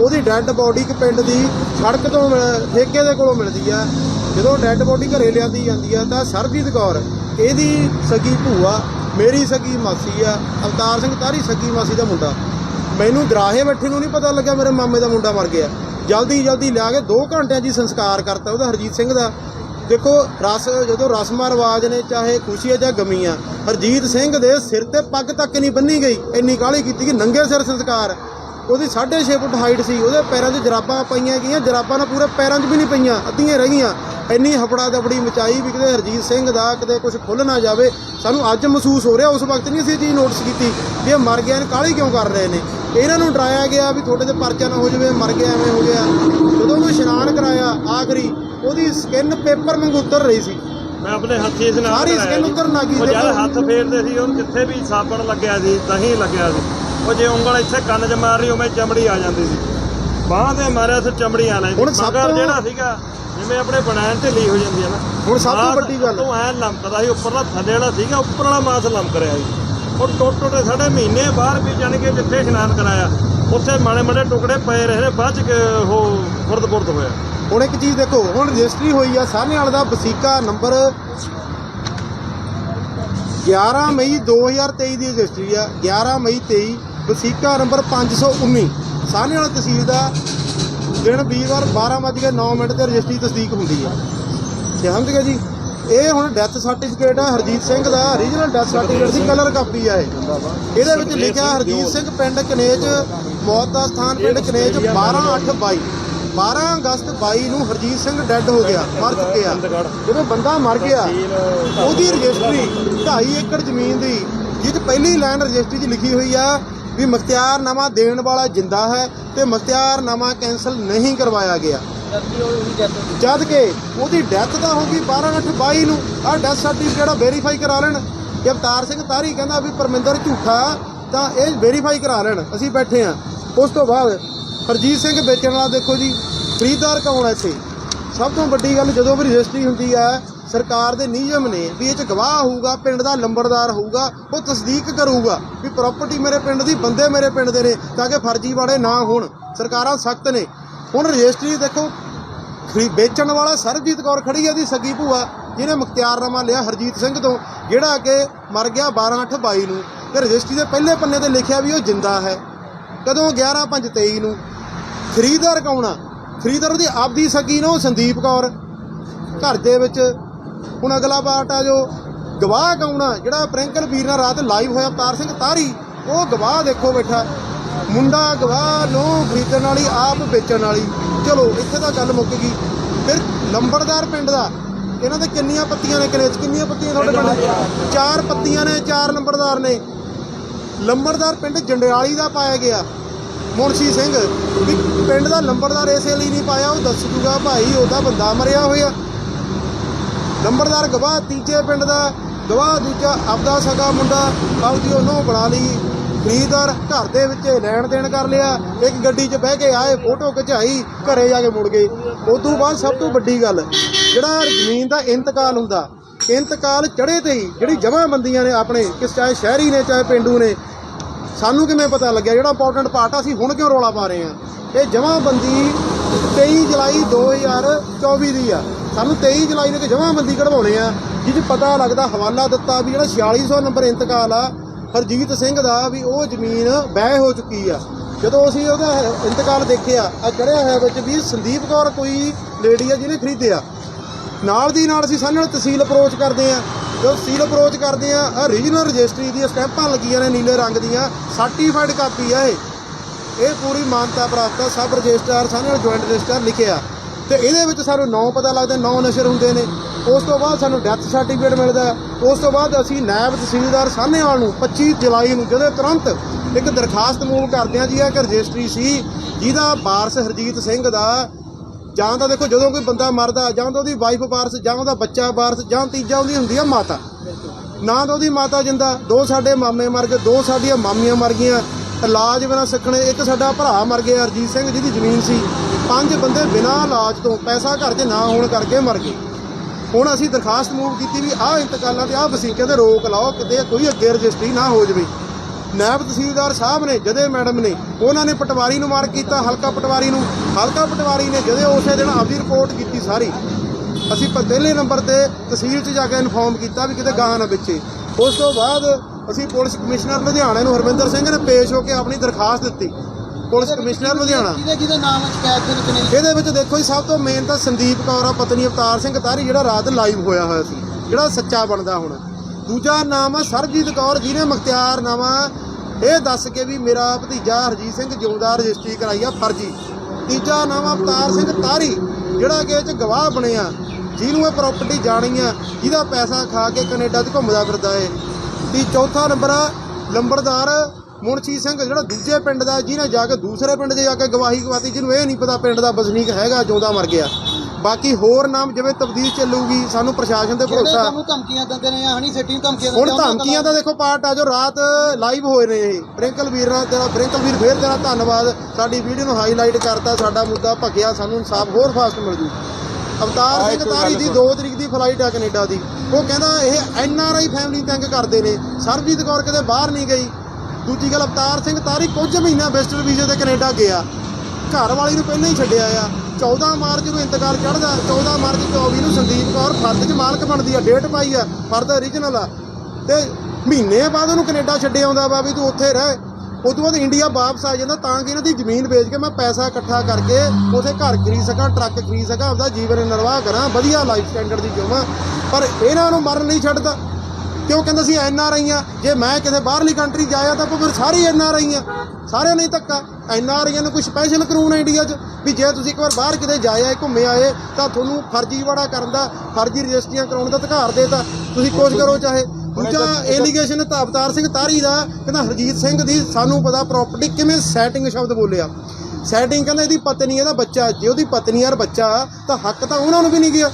ਉਹਦੀ ਡੈੱਡ ਬੋਡੀ ਇੱਕ ਪਿੰਡ ਦੀ ਸੜਕ ਤੋਂ ਮਿਲ- ਠੇਕੇ ਦੇ ਕੋਲੋਂ ਮਿਲਦੀ ਆ। ਜਦੋਂ ਡੈੱਡ ਬੋਡੀ ਘਰੇ ਲਿਆਂਦੀ ਜਾਂਦੀ ਆ ਤਾਂ ਸਰਬਜੀਤ ਕੌਰ, ਇਹਦੀ ਸਗੀ ਭੂਆ, ਮੇਰੀ ਸਗੀ ਮਾਸੀ ਆ, ਅਵਤਾਰ ਸਿੰਘ ਤਾਰੀ ਸਗੀ ਮਾਸੀ ਦਾ ਮੁੰਡਾ। ਮੈਨੂੰ ਦਰਾਹੇ ਬੈਠੇ ਨੂੰ ਨਹੀਂ ਪਤਾ ਲੱਗਿਆ ਮੇਰੇ ਮਾਮੇ ਦਾ ਮੁੰਡਾ ਮਰ ਗਿਆ। ਜਲਦੀ ਜਲਦੀ ਲਿਆ ਕੇ 2 ਘੰਟਿਆਂ 'ਚ ਹੀ ਸੰਸਕਾਰ ਕਰਤਾ ਉਹਦਾ ਹਰਜੀਤ ਸਿੰਘ ਦਾ। ਦੇਖੋ, ਰਸ, ਜਦੋਂ ਰਸਮਾਂ ਰਿਵਾਜ ਨੇ, ਚਾਹੇ ਖੁਸ਼ੀ ਹੈ ਜਾਂ ਗਮੀ ਆ, ਹਰਜੀਤ ਸਿੰਘ ਦੇ ਸਿਰ ਤੇ ਪੱਗ ਤੱਕ ਨਹੀਂ ਬੰਨੀ ਗਈ। ਇੰਨੀ ਕਾਹਲੀ ਕੀਤੀ ਕਿ ਨੰਗੇ ਸਿਰ ਸੰਸਕਾਰ। ਉਹਦੀ 6.5 ਫੁੱਟ ਹਾਈਟ ਸੀ, ਉਹਦੇ ਪੈਰਾਂ 'ਚ ਜਰਾਬਾਂ ਪਾਈਆਂ ਗਈਆਂ, ਜਰਾਬਾਂ ਨਾਲ ਪੂਰੇ ਪੈਰਾਂ 'ਚ ਵੀ ਨਹੀਂ ਪਈਆਂ, ਅੱਧੀਆਂ ਰਹਿ ਗਈਆਂ। ਇੰਨੀ ਹਫੜਾ ਦਫੜੀ ਮਚਾਈ ਵੀ ਕਿਤੇ ਹਰਜੀਤ ਸਿੰਘ ਦਾ ਕਿਤੇ ਕੁਝ ਖੁੱਲ ਨਾ ਜਾਵੇ। ਸਾਨੂੰ ਅੱਜ ਮਹਿਸੂਸ ਹੋ ਰਿਹਾ, ਉਸ ਵਕਤ ਨਹੀਂ ਅਸੀਂ ਇਹ ਚੀਜ਼ ਨੋਟਿਸ ਕੀਤੀ ਵੀ ਇਹ ਮਰ ਗਿਆ ਨੇ ਕਾਹਲੀ ਕਿਉਂ ਕਰ ਰਹੇ ਨੇ? ਇਹਨਾਂ ਨੂੰ ਡਰਾਇਆ ਗਿਆ ਵੀ ਤੁਹਾਡੇ ਤੇ ਪਰਚਾ ਨਾ ਹੋ ਜਾਵੇ ਮਰ ਗਿਆ ਐਵੇਂ ਹੋ ਗਿਆ। ਜਦੋਂ ਉਹਨੂੰ ਇਸ਼ਨਾਨ ਕਰਾਇਆ ਆਖਰੀ ਉਹਦੀ ਸਕਿਨ ਪੇਪਰ ਵਾਂਗੂ ਉਤਰ ਰਹੀ ਸੀ। ਮੈਂ ਆਪਣੇ ਹੱਥੀ ਇਸ ਨਾਲ ਸਾਰੀ ਕਰਾਇਆ skin ਜੀ। ਉੱਤਰ ਲੱਗ ਗਈ, ਉਹ ਜਦ ਦੇਖੋ। ਹੱਥ ਫੇਰਦੇ ਸੀ ਉਹ ਜਿੱਥੇ ਵੀ ਸਾਬਣ ਲੱਗਿਆ ਸੀ ਦਹੀਂ ਲੱਗਿਆ ਸੀ। ਉਹ ਜੇ ਉਂਗਲ ਇੱਥੇ ਕੰਨ 'ਚ ਮਾਰ ਰਹੀ ਉਵੇਂ ਚਮੜੀ ਆ ਜਾਂਦੀ ਸੀ। ਬਾਹਾਂ ਤੇ ਮਾਰਿਆ ਤੇ ਚਮੜੀ ਆ ਲੈਂਦੀ ਮਗਰ ਜਿਹੜਾ ਸੀਗਾ ਜਿਵੇਂ ਆਪਣੇ ਬਣਾਣ ਢਿੱਲੀ ਹੋ ਜਾਂਦੀ ਹੈ ਨਾ। ਹੁਣ ਸਭ ਤੋਂ ਵੱਡੀ ਗੱਲ- ਤੋਂ ਐ ਲੰਕਦਾ ਸੀ ਉੱਪਰਲਾ ਥੱਲੇ ਵਾਲਾ ਸੀਗਾ ਉੱਪਰ ਵਾਲਾ ਮਾਸ ਲੰਕ ਰਿਹਾ ਸੀ। ਉਹ ਟੁੱਟ ਟੁੱਟੇ ਸਾਡੇ ਮਹੀਨੇ ਬਾਹਰ ਵੀ ਜਾਣ ਕੇ ਜਿੱਥੇ ਇਸ਼ਨਾਨ ਕਰਾਇਆ, ਉੱਥੇ ਮਾੜੇ ਮਾੜੇ ਟੁਕੜੇ ਪਏ ਰਹੇ ਨੇ, ਬਾਅਦ ਚ ਉਹ ਫੁਰਦ ਫੁਰਦ ਹੋਇਆ। ਹੁਣ ਇੱਕ ਚੀਜ਼ ਦੇਖੋ, ਹੁਣ ਰਜਿਸਟਰੀ ਹੋਈ ਆ ਸਾਹਨੇਵਾਲ ਦਾ ਵਸੀਕਾ ਨੰਬਰ 11 ਮਈ 2023 ਦੀ ਰਜਿਸਟਰੀ ਆ 11 ਮਈ 23 ਵਸੀਕਾ ਨੰਬਰ 519 ਸਾਹਨੇਵਾਲ ਤਹਿਸੀਲ ਦਾ ਦਿਨ ਵੀਰਵਾਰ 12:09 ਮਿੰਟ ਤੇ ਰਜਿਸਟਰੀ ਤਸਦੀਕ ਹੁੰਦੀ ਆ। ਸਮਝ ਗਏ ਜੀ। ਇਹ ਹੁਣ ਡੈਥ ਸਰਟੀਫਿਕੇਟ ਆ ਹਰਜੀਤ ਸਿੰਘ ਦਾ ਓਰੀਜਨਲ ਡੈਥ ਸਰਟੀਫਿਕੇਟ ਦੀ ਕਲਰ ਕਾਪੀ ਆ ਇਹ। ਇਹਦੇ ਵਿੱਚ ਲਿਖਿਆ ਹਰਜੀਤ ਸਿੰਘ ਪਿੰਡ ਕਨੇਜ ਮੌਤ ਦਾ ਸਥਾਨ ਪਿੰਡ ਕਨੇਜ 12822 12 ਅਗਸਤ 22 ਨੂੰ ਹਰਜੀਤ ਸਿੰਘ ਡੈੱਡ ਹੋ ਗਿਆ ਮਰ ਚੁੱਕਿਆ ਜਦੋਂ ਬੰਦਾ ਮਰ ਗਿਆ ਉਹਦੀ ਰਜਿਸਟਰੀ 2.5 ਏਕੜ ਜ਼ਮੀਨ ਦੀ ਜਿਹਦੇ ਪਹਿਲੀ ਲਾਈਨ ਰਜਿਸਟਰੀ 'ਚ ਲਿਖੀ ਹੋਈ ਆ ਵੀ ਮਖਤਿਆਰਨਾਮਾ ਦੇਣ ਵਾਲਾ ਜਿੰਦਾ ਹੈ ਤੇ ਮਖਤਿਆਰਨਾਮਾ ਕੈਨਸਲ ਨਹੀਂ ਕਰਵਾਇਆ ਗਿਆ। ਜਦ ਕਿ ਉਹਦੀ ਡੈਥ ਤਾਂ ਹੋ ਗਈ 12/8/22 ਨੂੰ। ਆਹ ਡੈਥ ਸਰਟੀਫਿਕੇਟ ਆ ਵੈਰੀਫਾਈ ਕਰਾ ਲੈਣ। ਕਿ ਅਵਤਾਰ ਸਿੰਘ ਤਾਰੀ ਕਹਿੰਦਾ ਵੀ ਪਰਮਿੰਦਰ ਝੂਠਾ, ਤਾਂ ਇਹ ਵੈਰੀਫਾਈ ਕਰਾ ਲੈਣ। ਅਸੀਂ ਬੈਠੇ ਆ ਉਸ ਤੋਂ ਬਾਅਦ ਹਰਜੀਤ ਸਿੰਘ ਵੇਚਣ ਵਾਲਾ ਦੇਖੋ ਜੀ, ਖਰੀਦਦਾਰ ਕੌਣ ਹੈ ਇੱਥੇ? ਸਭ ਤੋਂ ਵੱਡੀ ਗੱਲ ਜਦੋਂ ਵੀ ਰਜਿਸਟਰੀ ਹੁੰਦੀ ਹੈ, ਸਰਕਾਰ ਦੇ ਨਿਯਮ ਨੇ ਵੀ ਇਹ ਚ ਗਵਾਹ ਹੋਊਗਾ, ਪਿੰਡ ਦਾ ਲੰਬੜਦਾਰ ਹੋਊਗਾ, ਉਹ ਤਸਦੀਕ ਕਰੂਗਾ ਵੀ ਪ੍ਰਾਪਰਟੀ ਮੇਰੇ ਪਿੰਡ ਦੀ, ਬੰਦੇ ਮੇਰੇ ਪਿੰਡ ਦੇ ਨੇ, ਤਾਂ ਕਿ ਫਰਜ਼ੀਵਾੜੇ ਨਾ ਹੋਣ। ਸਰਕਾਰਾਂ ਸਖਤ ਨੇ। ਹੁਣ ਰਜਿਸਟਰੀ ਦੇਖੋ ਖਰੀ ਵੇਚਣ ਵਾਲਾ ਸਰਬਜੀਤ ਕੌਰ ਖੜੀ ਹੈ ਦੀ ਸਗੀ ਭੂਆ, ਜਿਹਨੇ ਮੁਖਤਿਆਰਨਾਮਾ ਲਿਆ ਹਰਜੀਤ ਸਿੰਘ ਤੋਂ, ਜਿਹੜਾ ਕਿ ਮਰ ਗਿਆ 12/8/22 ਨੂੰ। ਤੇ ਰਜਿਸਟਰੀ ਦੇ ਪਹਿਲੇ ਪੰਨੇ ਤੇ ਲਿਖਿਆ ਵੀ ਉਹ ਜਿੰਦਾ ਹੈ। ਕਦੋਂ? 11/5/23 ਨੂੰ। ਖਰੀਦਦਾਰ ਕੌਣ ਆ? ਖਰੀਦਦਾਰ ਉਹਦੀ ਆਪਦੀ ਸਗੀ ਨੂੰ ਸੰਦੀਪ ਕੌਰ। ਘਰ ਦੇ ਵਿੱਚ ਹੁਣ ਅਗਲਾ ਪਾਰਟ ਆ ਜੋ, ਗਵਾਹ ਕੌਣ ਆ? ਜਿਹੜਾ ਪ੍ਰਿੰਕਲ ਵੀਰ ਨਾਲ ਰਾਤ ਲਾਈਵ ਹੋਇਆ, ਅਵਤਾਰ ਸਿੰਘ ਤਾਰੀ। ਉਹ ਗਵਾਹ ਦੇਖੋ ਬੈਠਾ। ਮੁੰਡਾ ਗਵਾਹ ਨੂੰ ਖਰੀਦਣ ਵਾਲੀ, ਆਪ ਵੇਚਣ ਵਾਲੀ। ਚਲੋ, ਇੱਥੇ ਤਾਂ ਗੱਲ ਮੁੱਕ ਗਈ। ਫਿਰ ਲੰਬੜਦਾਰ ਪਿੰਡ ਦਾ, ਇਹਨਾਂ ਦੇ ਕਿੰਨੀਆਂ ਪੱਤੀਆਂ ਨੇ ਕਿਨੇ ਕਿੰਨੀਆਂ ਪੱਤੀਆਂ ਤੁਹਾਡੇ ਪਿੰਡ ਚਾਰ ਪੱਤੀਆਂ ਨੇ, ਚਾਰ ਲੰਬੜਦਾਰ ਨੇ। ਲੰਬੜਦਾਰ ਪਿੰਡ ਜੰਡਿਆਲੀ ਦਾ ਪਾਇਆ ਗਿਆ। ਮੁਨਸ਼ੀ ਸਿੰਘ, ਵੀ ਪਿੰਡ ਦਾ ਲੰਬੜਦਾਰ ਇਸੇ ਲਈ ਨਹੀਂ ਪਾਇਆ, ਉਹ ਦੱਸ ਜੂਗਾ ਭਾਈ, ਉਹਦਾ ਬੰਦਾ ਮਰਿਆ ਹੋਇਆ। ਲੰਬੜਦਾਰ ਗਵਾਹ ਤੀਜੇ ਪਿੰਡ ਦਾ, ਗਵਾਹ ਦੂਜਾ ਆਪਦਾ ਸਗਾ ਮੁੰਡਾ ਬਾਉਦੀ ਉਹਨੂੰ ਬਣਾ ਲਈ। ਖਰੀਦਦਾਰ ਘਰ ਦੇ ਵਿੱਚ ਲੈਣ ਦੇਣ ਕਰ ਲਿਆ। ਇੱਕ ਗੱਡੀ 'ਚ ਬਹਿ ਕੇ ਆਏ, ਫੋਟੋ ਖਿਚਾਈ, ਘਰੇ ਜਾ ਕੇ ਮੁੜ ਗਏ। ਉਸ ਤੋਂ ਬਾਅਦ ਸਭ ਤੋਂ ਵੱਡੀ ਗੱਲ, ਜਿਹੜਾ ਜ਼ਮੀਨ ਦਾ ਇੰਤਕਾਲ ਹੁੰਦਾ, ਇੰਤਕਾਲ ਚੜੇ ਤੇ ਹੀ ਜਿਹੜੀ ਜਮਾਬੰਦੀਆਂ ਨੇ ਆਪਣੇ ਕਿਸ ਚਾਹੇ ਸ਼ਹਿਰੀ ਨੇ, ਚਾਹੇ ਪਿੰਡੂ ਨੇ, ਸਾਨੂੰ ਕਿਵੇਂ ਪਤਾ ਲੱਗਿਆ? ਜਿਹੜਾ ਇੰਪੋਰਟੈਂਟ ਪਾਰਟ ਆ, ਅਸੀਂ ਹੁਣ ਕਿਉਂ ਰੋਲਾ ਪਾ ਰਹੇ ਆ ਇਹ ਜਮਾਬੰਦੀ 23 ਜੁਲਾਈ 2024 ਦੀ ਆ। ਸਾਨੂੰ 23 ਜੁਲਾਈ ਨੂੰ ਕਿ ਜਮਾਬੰਦੀ ਕਢਵਾਉਣੇ ਆ, ਜਿਹਦੇ ਪਤਾ ਲੱਗਦਾ, ਹਵਾਲਾ ਦਿੱਤਾ ਵੀ ਜਿਹੜਾ 4600 ਨੰਬਰ ਇੰਤਕਾਲ ਆ ਹਰਜੀਤ ਸਿੰਘ ਦਾ ਵੀ ਉਹ ਜ਼ਮੀਨ ਬਹਿ ਹੋ ਚੁੱਕੀ ਆ। ਜਦੋਂ ਅਸੀਂ ਉਹਦਾ ਇੰਤਕਾਲ ਦੇਖਿਆ ਆ ਚੜਿਆ ਹੋਇਆ ਵਿੱਚ ਵੀ ਸੰਦੀਪ ਕੌਰ ਕੋਈ ਲੇਡੀ ਆ ਜਿਹਨੇ ਖਰੀਦਿਆ। ਨਾਲ ਦੀ ਨਾਲ ਅਸੀਂ ਸਾਹਮਣੇ ਤਹਿਸੀਲ ਅਪਰੋਚ ਕਰਦੇ ਆ। ਜਦੋਂ ਤਹਿਸੀਲ ਅਪਰੋਚ ਕਰਦੇ ਆ ਆ ਰੀਜਨਲ ਰਜਿਸਟਰੀ ਦੀਆਂ ਸਟੈਂਪਾਂ ਲੱਗੀਆਂ ਨੇ ਨੀਲੇ ਰੰਗ ਦੀਆਂ ਸਰਟੀਫਾਈਡ ਕਾਪੀ ਆ ਇਹ। ਇਹ ਪੂਰੀ ਮਾਨਤਾ ਪ੍ਰਾਪਤ ਆ, ਸਬ ਰਜਿਸਟਰ ਸਾਹਮਣੇ ਜੁਆਇੰਟ ਰਜਿਸਟਰ ਲਿਖਿਆ। ਤੇ ਇਹਦੇ ਵਿੱਚ ਸਾਨੂੰ ਨੌ ਪਤਾ ਲੱਗਦਾ, ਨੌ ਨਸ਼ਰ ਹੁੰਦੇ ਨੇ। ਉਸ ਤੋਂ ਬਾਅਦ ਸਾਨੂੰ ਡੈਥ ਸਰਟੀਫਿਕੇਟ ਮਿਲਦਾ ਹੈ। ਉਸ ਤੋਂ ਬਾਅਦ ਅਸੀਂ ਨਾਇਬ ਤਹਿਸੀਲਦਾਰ ਸਾਹਨੇਵਾਲ ਨੂੰ 25 ਜੁਲਾਈ ਨੂੰ, ਜਦੋਂ ਤੁਰੰਤ ਇੱਕ ਦਰਖਾਸਤ ਮੂਵ ਕਰਦੇ ਆ ਜੀ ਆ ਕਿ ਰਜਿਸਟਰੀ ਸੀ, ਜਿਹਦਾ ਵਾਰਸ ਹਰਜੀਤ ਸਿੰਘ ਦਾ, ਜਾਂ ਤਾਂ ਦੇਖੋ ਜਦੋਂ ਕੋਈ ਬੰਦਾ ਮਰਦਾ, ਜਾਂ ਤਾਂ ਉਹਦੀ ਵਾਈਫ ਵਾਰਸ, ਜਾਂ ਉਹਦਾ ਬੱਚਾ ਵਾਰਸ, ਜਾਂ ਤੀਜਾ ਉਹਦੀ ਹੁੰਦੀ ਆ ਮਾਤਾ। ਨਾ ਤਾਂ ਉਹਦੀ ਮਾਤਾ ਜਿੰਦਾ, ਦੋ ਸਾਡੇ ਮਾਮੇ ਮਰ ਗਏ, ਦੋ ਸਾਡੀਆਂ ਮਾਮੀਆਂ ਮਰ ਗਈਆਂ। ਇਲਾਜ ਬਿਨਾਂ ਸਿੱਖਣੇ, ਇੱਕ ਸਾਡਾ ਭਰਾ ਮਰ ਗਿਆ, ਹਰਜੀਤ ਸਿੰਘ, ਜਿਹਦੀ ਜ਼ਮੀਨ ਸੀ। ਪੰਜ ਬੰਦੇ ਬਿਨਾਂ ਇਲਾਜ ਤੋਂ ਪੈਸਾ ਘਰ 'ਚ ਨਾ ਹੋਣ ਕਰਕੇ ਮਰ ਗਏ। ਹੁਣ ਅਸੀਂ ਦਰਖਾਸਤ ਮੂਵ ਕੀਤੀ ਵੀ ਆਹ ਇੰਤਕਾਲਾਂ ਤੇ ਆਹ ਵਸੀਕਿਆਂ ਤੇ ਰੋਕ ਲਾਓ, ਕਿਤੇ ਕੋਈ ਅੱਗੇ ਰਜਿਸਟਰੀ ਨਾ ਹੋ ਜਾਵੇ। ਨਾਇਬ ਤਹਿਸੀਲਦਾਰ ਸਾਹਿਬ ਨੇ, ਜਦੇ ਮੈਡਮ ਨੇ, ਉਹਨਾਂ ਨੇ ਪਟਵਾਰੀ ਨੂੰ ਮਾਰ ਕੀਤਾ, ਹਲਕਾ ਪਟਵਾਰੀ ਨੂੰ। ਹਲਕਾ ਪਟਵਾਰੀ ਨੇ ਜਦੇ ਉਸੇ ਦਿਨ ਆਪਦੀ ਰਿਪੋਰਟ ਕੀਤੀ ਸਾਰੀ, ਅਸੀਂ ਪਹਿਲੇ ਨੰਬਰ ਤੇ ਤਹਿਸੀਲ 'ਚ ਜਾ ਕੇ ਇਨਫੋਰਮ ਕੀਤਾ ਵੀ ਕਿਤੇ ਗਾਹਾਂ ਨਾ ਵਿੱਚੇ। ਉਸ ਤੋਂ ਬਾਅਦ ਅਸੀਂ ਪੁਲਿਸ ਕਮਿਸ਼ਨਰ ਲੁਧਿਆਣਾ ਨੂੰ ਹਰਮਿੰਦਰ ਸਿੰਘ ਨੇ ਪੇਸ਼ ਹੋ ਕੇ ਆਪਣੀ ਦਰਖਾਸਤ ਦਿੱਤੀ। Police commissioner Ludhiana. ਜਿਹਦੇ ਜਿਹਦੇ ਨਾਮ ਸ਼ਿਕਾਇਤ ਦੇ ਵਿੱਚ ਨੇ ਇਹਦੇ ਵਿੱਚ ਦੇਖੋ ਜੀ ਸਭ ਤੋਂ ਮੇਨ ਤਾਂ ਸੰਦੀਪ ਕੌਰ ਆ ਪਤਨੀ ਅਵਤਾਰ ਸਿੰਘ ਤਾਰੀ ਜਿਹੜਾ ਰਾਤ ਲਾਈਵ ਹੋਇਆ ਹੋਇਆ ਸੀ ਜਿਹੜਾ ਸੱਚਾ ਬਣਦਾ ਹੁਣ। ਦੂਜਾ ਨਾਮ ਆ ਸਰਜੀਤ ਕੌਰ ਜਿਹਨੇ ਮੁਖਤਿਆਰ ਨਾਮਾ ਇਹ ਦੱਸ ਕੇ ਵੀ ਮੇਰਾ ਭਤੀਜਾ ਹਰਜੀਤ ਸਿੰਘ ਜਿਉਂਦਾ ਰਜਿਸਟਰੀ ਕਰਾਈ ਆ ਫਰਜੀ। ਤੀਜਾ ਨਾਮ ਆ ਅਵਤਾਰ ਸਿੰਘ ਤਾਰੀ ਜਿਹੜਾ ਕਿ ਇਹ ਚ ਗਵਾਹ ਬਣਿਆ ਜਿਹਨੂੰ ਇਹ ਪ੍ਰਾਪਰਟੀ ਜਾਣੀ ਆ ਜਿਹਦਾ ਪੈਸਾ ਖਾ ਕੇ ਕੈਨੇਡਾ 'ਚ ਘੁੰਮਦਾ ਫਿਰਦਾ ਏ। ਤੇ ਚੌਥਾ ਨੰਬਰ ਆ ਲੰਬੜਦਾਰ ਮੁਨਸ਼ੀ ਸਿੰਘ ਜਿਹੜਾ ਦੂਜੇ ਪਿੰਡ ਦਾ ਜਿਹਨੇ ਜਾ ਕੇ ਦੂਸਰੇ ਪਿੰਡ 'ਚ ਜਾ ਕੇ ਗਵਾਹੀ ਗਵਾਤੀ ਜਿਹਨੂੰ ਇਹ ਨਹੀਂ ਪਤਾ ਪਿੰਡ ਦਾ ਵਸਨੀਕ ਹੈਗਾ ਜਿਉਂਦਾ ਮਰ ਗਿਆ। ਬਾਕੀ ਹੋਰ ਨਾਮ ਜਿਵੇਂ ਤਬਦੀਲ ਚੱਲੂਗੀ ਸਾਨੂੰ ਪ੍ਰਸ਼ਾਸਨ ਤੇ ਜਿਹੜੇ ਭਰੋਸਾ। ਤੁਹਾਨੂੰ ਧਮਕੀਆਂ ਦਿੰਦੇ ਨੇ ਹਣੀ ਸਿੱਟੀ ਨੂੰ ਧਮਕੀਆਂ ਹੁਣ ਦਿੰਦੇ ਉਹਨਾਂ ਧਮਕੀਆਂ ਦਾ ਦੇਖੋ ਪਾਰਟ ਆ ਜੋ ਰਾਤ ਲਾਈਵ ਹੋਏ ਨੇ ਇਹ। ਪ੍ਰਿੰਕਲ ਵੀਰ ਨਾਲ ਤੇਰਾ ਪ੍ਰਿੰਕਲ ਵੀਰ ਫੇਰ ਤੇਰਾ ਧੰਨਵਾਦ। ਸਾਡੀ ਵੀਡੀਓ ਨੂੰ ਹਾਈਲਾਈਟ ਕਰਤਾ ਸਾਡਾ ਮੁੱਦਾ ਭਖਿਆ ਸਾਨੂੰ ਇਨਸਾਫ ਹੋਰ ਫਾਸਟ ਮਿਲ ਜੂ। ਅਵਤਾਰ ਸਿੰਘ ਇੱਕ ਤਾਰੀ ਦੀ ਸੁਣ। 2 ਤਰੀਕ ਦੀ ਫਲਾਈਟ ਆ ਕੈਨੇਡਾ ਦੀ। ਉਹ ਕਹਿੰਦਾ ਇਹ ਐਨ ਆਰ ਆਈ ਫੈਮਿਲੀ ਤੰਗ ਕਰਦੇ ਨੇ। ਸਰਬਜੀਤ ਕੌਰ ਕਿਤੇ ਬਾਹਰ ਨਹੀਂ ਗਈ। ਦੂਜੀ ਗੱਲ ਅਵਤਾਰ ਸਿੰਘ ਤਾਰੀ ਕੁਝ ਮਹੀਨਾ ਵੈਸਟਰਨ ਵੀਜ਼ੇ ਤੇ ਕੈਨੇਡਾ ਗਿਆ। ਘਰ ਵਾਲੀ ਨੂੰ ਪਹਿਲਾਂ ਹੀ ਛੱਡਿਆ ਆ। 14 ਮਾਰਚ ਨੂੰ ਇੰਤਕਾਲ ਚੜਦਾ 14 ਮਾਰਚ 24 ਨੂੰ ਸੰਦੀਪ ਕੌਰ ਫਰਦ 'ਚ ਮਾਲਕ ਬਣਦੀ ਆ, ਡੇਟ ਪਾਈ ਆ, ਫਰਦ origignal ਆ। ਤੇ ਮਹੀਨੇ ਬਾਅਦ ਉਹਨੂੰ ਕੈਨੇਡਾ ਛੱਡੇ ਆਉਂਦਾ ਵਾ ਵੀ ਤੂੰ ਉੱਥੇ ਰਹਿ। ਉਦੋਂ ਬਾਅਦ ਇੰਡੀਆ ਵਾਪਸ ਆ ਜਾਂਦਾ ਤਾਂ ਕਿ ਇਹਨਾਂ ਦੀ ਜ਼ਮੀਨ ਵੇਚ ਕੇ ਮੈਂ ਪੈਸਾ ਇਕੱਠਾ ਕਰਕੇ ਉਥੇ ਘਰ ਖਰੀਦ ਸਕਾਂ, ਟਰੱਕ ਖਰੀਦ ਸਕਾਂ, ਆਪਦਾ ਜੀਵਨ ਨਿਰਵਾਹ ਕਰਾਂ, ਵਧੀਆ ਲਾਈਫ ਸਟੈਂਡਰਡ ਦੀ ਜਿਵਾਂ। ਪਰ ਇਹਨਾਂ ਨੂੰ ਮਰਨ ਨਹੀਂ ਛੱਡਦਾ। ਕਿਉਂ ਕਹਿੰਦਾ ਸੀ ਐਨ ਆਰ ਆਈਆਂ ਜੇ ਮੈਂ ਕਿਸੇ ਬਾਹਰਲੀ ਕੰਟਰੀ ਜਾਇਆ ਤਾਂ ਫਿਰ ਸਾਰੇ ਐਨ ਆਰ ਆਈਆਂ ਸਾਰਿਆਂ ਨਹੀਂ ਧੱਕਾ। ਐਨ ਆਰ ਆਈਆਂ ਨੂੰ ਕੋਈ ਸਪੈਸ਼ਲ ਕਾਨੂੰਨ ਹੈ ਇੰਡੀਆ 'ਚ ਵੀ ਜੇ ਤੁਸੀਂ ਇੱਕ ਵਾਰ ਬਾਹਰ ਕਿਤੇ ਜਾਏ ਆਏ ਘੁੰਮੇ ਆਏ ਤਾਂ ਤੁਹਾਨੂੰ ਫਰਜ਼ੀਵਾੜਾ ਕਰਨ ਦਾ ਫਰਜ਼ੀ ਰਜਿਸਟਰੀਆਂ ਕਰਾਉਣ ਦਾ ਅਧਿਕਾਰ ਦੇਤਾ। ਤੁਸੀਂ ਕੁਝ ਕਰੋ ਚਾਹੇ। ਦੂਜਾ ਐਲੀਗੇਸ਼ਨ ਤਾਂ ਅਵਤਾਰ ਸਿੰਘ ਤਾਰੀ ਦਾ ਕਹਿੰਦਾ ਹਰਜੀਤ ਸਿੰਘ ਦੀ ਸਾਨੂੰ ਪਤਾ ਪ੍ਰਾਪਰਟੀ ਕਿਵੇਂ ਸੈਟਿੰਗ ਸ਼ਬਦ ਬੋਲਿਆ। ਸੈਟਿੰਗ ਕਹਿੰਦਾ ਇਹਦੀ ਪਤਨੀ ਇਹਦਾ ਬੱਚਾ ਜੇ ਉਹਦੀ ਪਤਨੀ ਯਾਰ ਬੱਚਾ ਤਾਂ ਹੱਕ ਤਾਂ ਉਹਨਾਂ ਨੂੰ ਵੀ ਨਹੀਂ ਗਿਆ।